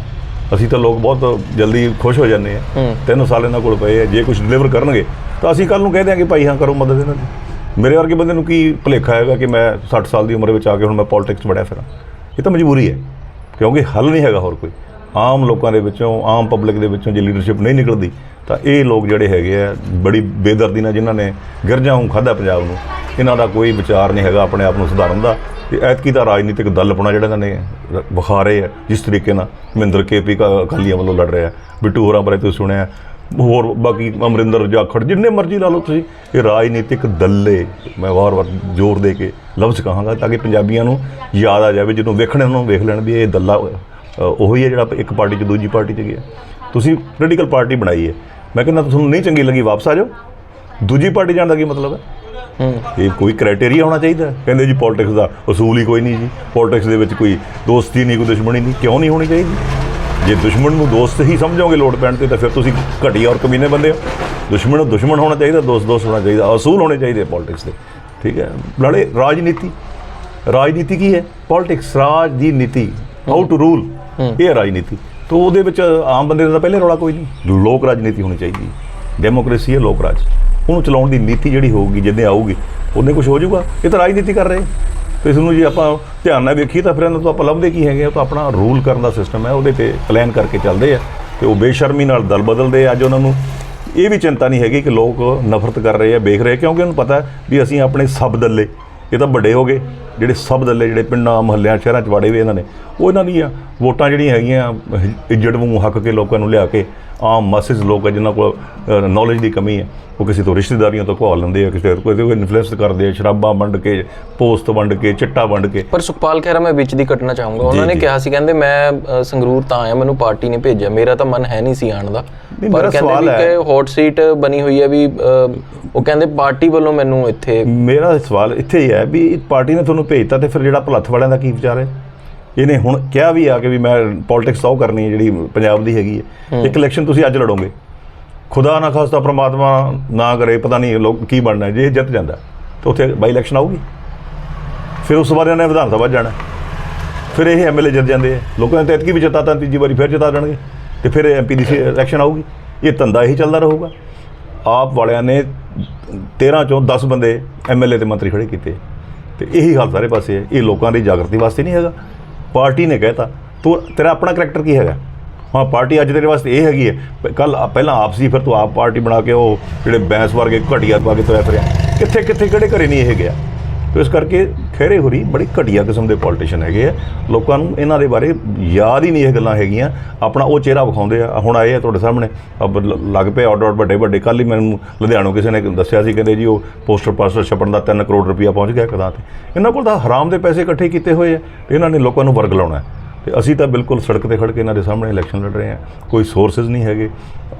ਅਸੀਂ ਤਾਂ ਲੋਕ ਬਹੁਤ ਜਲਦੀ ਖੁਸ਼ ਹੋ ਜਾਂਦੇ ਆ ਤਿੰਨ ਸਾਲ ਇਹਨਾਂ ਕੋਲ ਪਏ ਆ। ਜੇ ਕੁਝ ਡਿਲੀਵਰ ਕਰਨਗੇ ਤਾਂ ਅਸੀਂ ਕੱਲ ਨੂੰ ਕਹਿ ਦਿਆਂਗੇ ਭਾਈ ਹਾਂ ਕਰੋ ਮਦਦ ਇਹਨਾਂ ਦੀ। ਮੇਰੇ ਵਰਗੇ ਬੰਦੇ ਨੂੰ ਕੀ ਭੁਲੇਖਾ ਹੈਗਾ ਕਿ ਮੈਂ 60 ਸਾਲ ਦੀ ਉਮਰ ਵਿੱਚ ਆ ਕੇ ਹੁਣ ਮੈਂ ਪੋਲਿਟਿਕਸ 'ਚ ਵੜਿਆ ਫਿਰਾਂ? ਇਹ ਤਾਂ ਮਜਬੂਰੀ ਹੈ। ਕਿਉਂਕਿ ਹੱਲ ਨਹੀਂ ਹੈਗਾ ਹੋਰ ਕੋਈ। ਆਮ ਲੋਕਾਂ ਦੇ ਵਿੱਚੋਂ, ਆਮ ਪਬਲਿਕ ਦੇ ਵਿੱਚੋਂ ਜੇ ਲੀਡਰਸ਼ਿਪ ਨਹੀਂ ਨਿਕਲਦੀ, ਤਾਂ ਇਹ ਲੋਕ ਜਿਹੜੇ ਹੈਗੇ ਆ, ਬੜੀ ਬੇਦਰਦੀ ਨਾਲ ਜਿਨ੍ਹਾਂ ਨੇ ਗਿਰਜਾ ਹੂੰ ਖਾਧਾ ਪੰਜਾਬ ਨੂੰ, ਇਹਨਾਂ ਦਾ ਕੋਈ ਵਿਚਾਰ ਨਹੀਂ ਹੈਗਾ ਆਪਣੇ ਆਪ ਨੂੰ ਸੁਧਾਰਨ ਦਾ। ਤੇ ਐਤਕੀ ਦਾ ਰਾਜਨੀਤਿਕ ਦਲ ਆਪਣਾ ਜਿਹੜਾ ਇਹਨਾਂ ਨੇ ਵਿਖਾ ਰਹੇ ਆ, ਜਿਸ ਤਰੀਕੇ ਨਾਲ ਮਹਿੰਦਰ ਕੇਪੀ ਅਕਾਲੀਆਂ ਵੱਲੋਂ ਲੜ ਰਿਹਾ। ਬਿੱਟੂ ਹੋਰਾਂ ਬਾਰੇ ਤੁਸੀਂ ਸੁਣਿਆ, ਹੋਰ ਬਾਕੀ ਅਮਰਿੰਦਰ ਜਾਖੜ ਜਿੰਨੇ ਮਰਜ਼ੀ ਲਾ ਲਓ ਤੁਸੀਂ, ਇਹ ਰਾਜਨੀਤਿਕ ਦੱਲੇ, ਮੈਂ ਵਾਰ-ਵਾਰ ਜ਼ੋਰ ਦੇ ਕੇ ਲਫ਼ਜ਼ ਕਹਾਂਗਾ, ਤਾਂ ਕਿ ਪੰਜਾਬੀਆਂ ਨੂੰ ਯਾਦ ਆ ਜਾਵੇ ਜਦੋਂ ਵੇਖਣ ਨੂੰ ਵੇਖ ਲੈਣ ਵੀ ਇਹ ਦੱਲਾ ਉਹੀ ਹੈ ਜਿਹੜਾ ਇੱਕ ਪਾਰਟੀ 'ਚ ਦੂਜੀ ਪਾਰਟੀ 'ਚ ਗਿਆ ਤੁਸੀਂ ਪੋਲੀਟੀਕਲ ਪਾਰਟੀ ਬਣਾਈ ਹੈ। ਮੈਂ ਕਹਿੰਦਾ ਤੁਹਾਨੂੰ ਨਹੀਂ ਚੰਗੀ ਲੱਗੀ ਵਾਪਸ ਆ ਜਾਓ। ਦੂਜੀ ਪਾਰਟੀ ਜਾਣ ਦਾ ਕੀ ਮਤਲਬ ਹੈ? ਇਹ ਕੋਈ ਕ੍ਰਾਈਟੇਰੀਆ ਹੋਣਾ ਚਾਹੀਦਾ। ਕਹਿੰਦੇ ਜੀ ਪੋਲਿਟਿਕਸ ਦਾ ਅਸੂਲ ਹੀ ਕੋਈ ਨਹੀਂ ਜੀ। ਪੋਲਿਟਿਕਸ ਦੇ ਵਿੱਚ ਕੋਈ ਦੋਸਤੀ ਨਹੀਂ ਕੋਈ ਦੁਸ਼ਮਣੀ ਨਹੀਂ ਕਿਉਂ ਨਹੀਂ ਹੋਣੀ ਚਾਹੀਦੀ? ਜੇ ਦੁਸ਼ਮਣ ਨੂੰ ਦੋਸਤ ਹੀ ਸਮਝੋਗੇ ਲੋੜ ਪੈਣ ਤੇ ਤਾਂ ਫਿਰ ਤੁਸੀਂ ਘਟੀਆ ਔਰ ਕਮੀਨੇ ਬੰਦੇ ਹੋ। ਦੁਸ਼ਮਣ ਨੂੰ ਦੁਸ਼ਮਣ ਹੋਣਾ ਚਾਹੀਦਾ ਦੋਸਤ ਦੋਸਤ ਹੋਣਾ ਚਾਹੀਦਾ ਅਸੂਲ ਹੋਣੇ ਚਾਹੀਦੇ ਪੋਲਿਟਿਕਸ ਦੇ। ਠੀਕ ਹੈ? ਨਾਲੇ ਰਾਜਨੀਤੀ। ਰਾਜਨੀਤੀ ਕੀ ਹੈ? ਪੋਲਿਟਿਕਸ ਰਾਜ ਦੀ ਨੀਤੀ ਹਾਊ ਟੂ ਰੂਲ ਇਹ ਹੈ ਰਾਜਨੀਤੀ। ਤਾਂ ਉਹਦੇ ਵਿੱਚ ਆਮ ਬੰਦੇ ਦਾ ਤਾਂ ਪਹਿਲੇ ਰੌਲਾ ਕੋਈ ਨਹੀਂ। ਲੋਕ ਰਾਜਨੀਤੀ ਹੋਣੀ ਚਾਹੀਦੀ ਹੈ। ਡੈਮੋਕ੍ਰੇਸੀ ਹੈ ਲੋਕ ਰਾਜ। ਉਹਨੂੰ ਚਲਾਉਣ ਦੀ ਨੀਤੀ ਜਿਹੜੀ ਹੋਊਗੀ, ਜਿੱਦੇ ਆਊਗੀ, ਉਹਨੇ ਕੁਝ ਹੋ ਜਾਊਗਾ। ਇਹ ਤਾਂ ਰਾਜਨੀਤੀ ਕਰ ਰਹੇ। ਤੇ ਇਸ ਨੂੰ ਜੇ ਆਪਾਂ ਧਿਆਨ ਨਾਲ ਵੇਖੀਏ ਤਾਂ ਫਿਰ ਇਹਨਾਂ ਤੋਂ ਆਪਾਂ ਲੱਭਦੇ ਕੀ ਹੈਗੇ ਆ। ਉਹ ਤਾਂ ਆਪਣਾ ਰੂਲ ਕਰਨ ਦਾ ਸਿਸਟਮ ਹੈ। ਉਹਦੇ ਤੇ ਪਲਾਨ ਕਰਕੇ ਚੱਲਦੇ ਆ। ਤੇ ਉਹ ਬੇਸ਼ਰਮੀ ਨਾਲ ਦਲ ਬਦਲਦੇ ਆ ਅੱਜ ਉਹਨਾਂ ਨੂੰ। ਇਹ ਵੀ ਚਿੰਤਾ ਨਹੀਂ ਹੈਗੀ ਕਿ ਲੋਕ ਨਫ਼ਰਤ ਕਰ ਰਹੇ ਆ, ਵੇਖ ਰਹੇ ਕਿਉਂਕਿ ਉਹਨੂੰ ਪਤਾ ਵੀ ਅਸੀਂ ਆਪਣੇ ਸਬ ਦੱਲੇ। ਇਹ ਤਾਂ ਵੱਡੇ ਹੋ ਗਏ। ਜਿਹੜੇ ਸਬ ਦੱਲੇ ਜਿਹੜੇ ਪਿੰਡਾਂ ਮੁਹੱਲਿਆਂ ਸ਼ਹਿਰਾਂ ਚ ਵਾੜੇ ਹੋਏ ਇਹਨਾਂ ਨੇ ਉਹ ਇਹਨਾਂ ਦੀਆਂ ਵੋਟਾਂ ਜਿਹੜੀਆਂ ਹੈਗੀਆਂ ਇੱਜੜ ਨੂੰ ਹੱਕ ਕੇ ਲੋਕਾਂ ਨੂੰ ਲਿਆ ਕੇ ਆਮ ਮੈਸੇਜ ਲੋਕ ਆ ਜਿਨ੍ਹਾਂ ਕੋਲ ਨੌਲੇਜ ਦੀ ਕਮੀ ਹੈ ਉਹ ਕਿਸੇ ਤੋਂ ਰਿਸ਼ਤੇਦਾਰੀਆਂ ਤੋਂ ਘੋਲ ਲੈਂਦੇ ਆ ਕਿਸੇ ਕੋਈ ਕੋਈ ਇਨਫਲੂਐਂਸ ਕਰਦੇ ਆ ਸ਼ਰਾਬਾਂ ਵੰਡ ਕੇ ਪੋਸਟ ਵੰਡ ਕੇ ਚਿੱਟਾ ਵੰਡ ਕੇ। ਪਰ ਸੁਖਪਾਲ ਖਹਿਰਾ ਮੈਂ ਵਿੱਚ ਦੀ ਕੱਟਣਾ ਚਾਹੂੰਗਾ। ਉਹਨਾਂ ਨੇ। ਕਿਹਾ ਸੀ ਕਹਿੰਦੇ ਮੈਂ ਸੰਗਰੂਰ ਤਾਂ ਆਇਆ ਮੈਨੂੰ ਪਾਰਟੀ ਨੇ ਭੇਜਿਆ। ਮੇਰਾ ਤਾਂ ਮਨ ਹੈ ਨਹੀਂ ਸੀ ਆਣ ਦਾ। ਪਰ ਕਹਿੰਦੇ ਵੀ ਹੈ- ਕਿ ਹੌਟ ਸੀਟ ਬਣੀ ਹੋਈ ਹੈ ਵੀ ਉਹ ਕਹਿੰਦੇ ਪਾਰਟੀ ਵੱਲੋਂ ਮੈਨੂੰ ਇੱਥੇ ਮੇਰਾ ਸਵਾਲ ਇੱਥੇ ਹੀ ਹੈ ਵੀ ਪਾਰਟੀ ਨੇ ਤੁਹਾਨੂੰ ਭੇਜਤਾ ਤੇ ਫਿਰ ਜਿਹੜਾ ਭਲੱਥ ਵਾਲਿਆਂ ਦਾ ਕੀ ਵਿਚਾਰ ਹੈ? ਇਹਨੇ ਹੁਣ ਕਿਹਾ ਵੀ ਆ ਕਿ ਵੀ ਮੈਂ ਪੋਲਿਟਿਕਸ ਉਹ ਕਰਨੀ ਹੈ ਜਿਹੜੀ ਪੰਜਾਬ ਦੀ ਹੈਗੀ ਹੈ। ਇੱਕ ਇਲੈਕਸ਼ਨ ਤੁਸੀਂ ਅੱਜ ਲੜੋਗੇ। ਖੁਦਾ ਨਾ ਖਾਸਤਾ ਪ੍ਰਮਾਤਮਾ ਨਾ ਕਰੇ ਪਤਾ ਨਹੀਂ ਲੋਕ ਕੀ ਬਣਨਾ। ਜੇ ਜਿੱਤ ਜਾਂਦਾ ਤਾਂ ਉੱਥੇ ਬਾਈ ਇਲੈਕਸ਼ਨ ਆਊਗੀ। ਫਿਰ ਉਸ ਤੋਂ ਬਾਅਦ ਇਹਨੇ ਵਿਧਾਨ ਸਭਾ ਜਾਣਾ ਫਿਰ ਇਹ ਐਮਐਲਏ ਜਿੱਤ ਜਾਂਦੇ ਆ ਲੋਕਾਂ ਨੇ ਤਾਂ ਇਤਕੀ ਵੀ ਜਿਤਾਤਾ ਤੀਜੀ ਵਾਰੀ ਫਿਰ ਜਿਤਾ ਦੇਣਗੇ। ਤੇ ਫਿਰ ਐਮਪੀ ਦੀ ਇਲੈਕਸ਼ਨ ਆਊਗੀ। ਇਹ ਧੰਦਾ ਇਹੀ ਚੱਲਦਾ ਰਹੂਗਾ। ਆਪ ਵਾਲਿਆਂ ਨੇ 13 ਚੋਂ 10 ਬੰਦੇ ਐਮਐਲਏ ਤੇ ਮੰਤਰੀ ਖੜੇ ਕੀਤੇ। ਤੇ ਇਹੀ ਹਾਲ ਸਾਰੇ ਪਾਸੇ ਹੈ। ਇਹ ਲੋਕਾਂ ਦੀ ਜਾਗਰਤੀ ਵਾਸਤੇ ਨਹੀਂ ਹੈਗਾ। ਪਾਰਟੀ ਨੇ ਕਹਿਤਾ, ਤੂੰ, ਤੇਰਾ ਆਪਣਾ ਕਰੈਕਟਰ ਕੀ ਹੈਗਾ? ਹਾਂ, ਪਾਰਟੀ ਅੱਜ ਤੇਰੇ ਵਾਸਤੇ ਇਹ ਹੈਗੀ ਹੈ। ਕੱਲ ਪਹਿਲਾਂ ਆਪ ਸੀ ਫਿਰ ਤੂੰ ਆਪ ਪਾਰਟੀ ਬਣਾ ਕੇ ਉਹ ਜਿਹੜੇ ਬੈਂਸ ਵਰਗੇ ਘਟੀਆ ਪਾ ਕੇ ਤੁਰਿਆ ਫਿਰਿਆ। ਕਿੱਥੇ ਕਿੱਥੇ, ਕਿਹੜੇ ਘਰੇ ਨਹੀਂ ਇਹ ਗਿਆ? ਤੇ ਇਸ ਕਰਕੇ ਖਹਿਰੇ ਹੋਰੀ ਬੜੀ ਘਟੀਆ ਕਿਸਮ ਦੇ ਪੋਲੀਟੀਸ਼ੀਅਨ ਹੈਗੇ ਆ। ਲੋਕਾਂ ਨੂੰ ਇਹਨਾਂ ਦੇ ਬਾਰੇ ਯਾਦ ਹੀ ਨਹੀਂ ਇਹ ਗੱਲਾਂ ਹੈਗੀਆਂ। ਆਪਣਾ ਉਹ ਚਿਹਰਾ ਵਿਖਾਉਂਦੇ ਆ ਹੁਣ ਆਏ ਆ ਤੁਹਾਡੇ ਸਾਹਮਣੇ ਅਬ ਲੱਗ ਪਏ ਆਰਡਰ ਵੱਡੇ ਵੱਡੇ। ਕੱਲ ਹੀ ਮੈਨੂੰ ਲੁਧਿਆਣੋਂ ਕਿਸੇ ਨੇ ਦੱਸਿਆ ਸੀ, ਕਹਿੰਦੇ ਜੀ ਉਹ ਪੋਸਟਰ ਪਾਸਟਰ ਛਪਣ ਦਾ 3 ਕਰੋੜ ਰੁਪਇਆ ਪਹੁੰਚ ਗਿਆ ਕਦਾਂ ਤੇ। ਇਹਨਾਂ ਕੋਲ ਤਾਂ ਹਰਾਮ ਦੇ ਪੈਸੇ ਇਕੱਠੇ ਕੀਤੇ ਹੋਏ ਆ, ਤੇ ਇਹਨਾਂ ਨੇ ਲੋਕਾਂ ਨੂੰ ਵਰਗ ਲਾਉਣਾ ਤੇ ਅਸੀਂ ਤਾਂ ਬਿਲਕੁਲ ਸੜਕ ਤੇ ਖੜ ਕੇ ਇਹਨਾਂ ਦੇ ਸਾਹਮਣੇ ਇਲੈਕਸ਼ਨ ਲੜ ਰਹੇ ਹਾਂ। ਕੋਈ ਸੋਰਸਸ ਨਹੀਂ ਹੈਗੇ।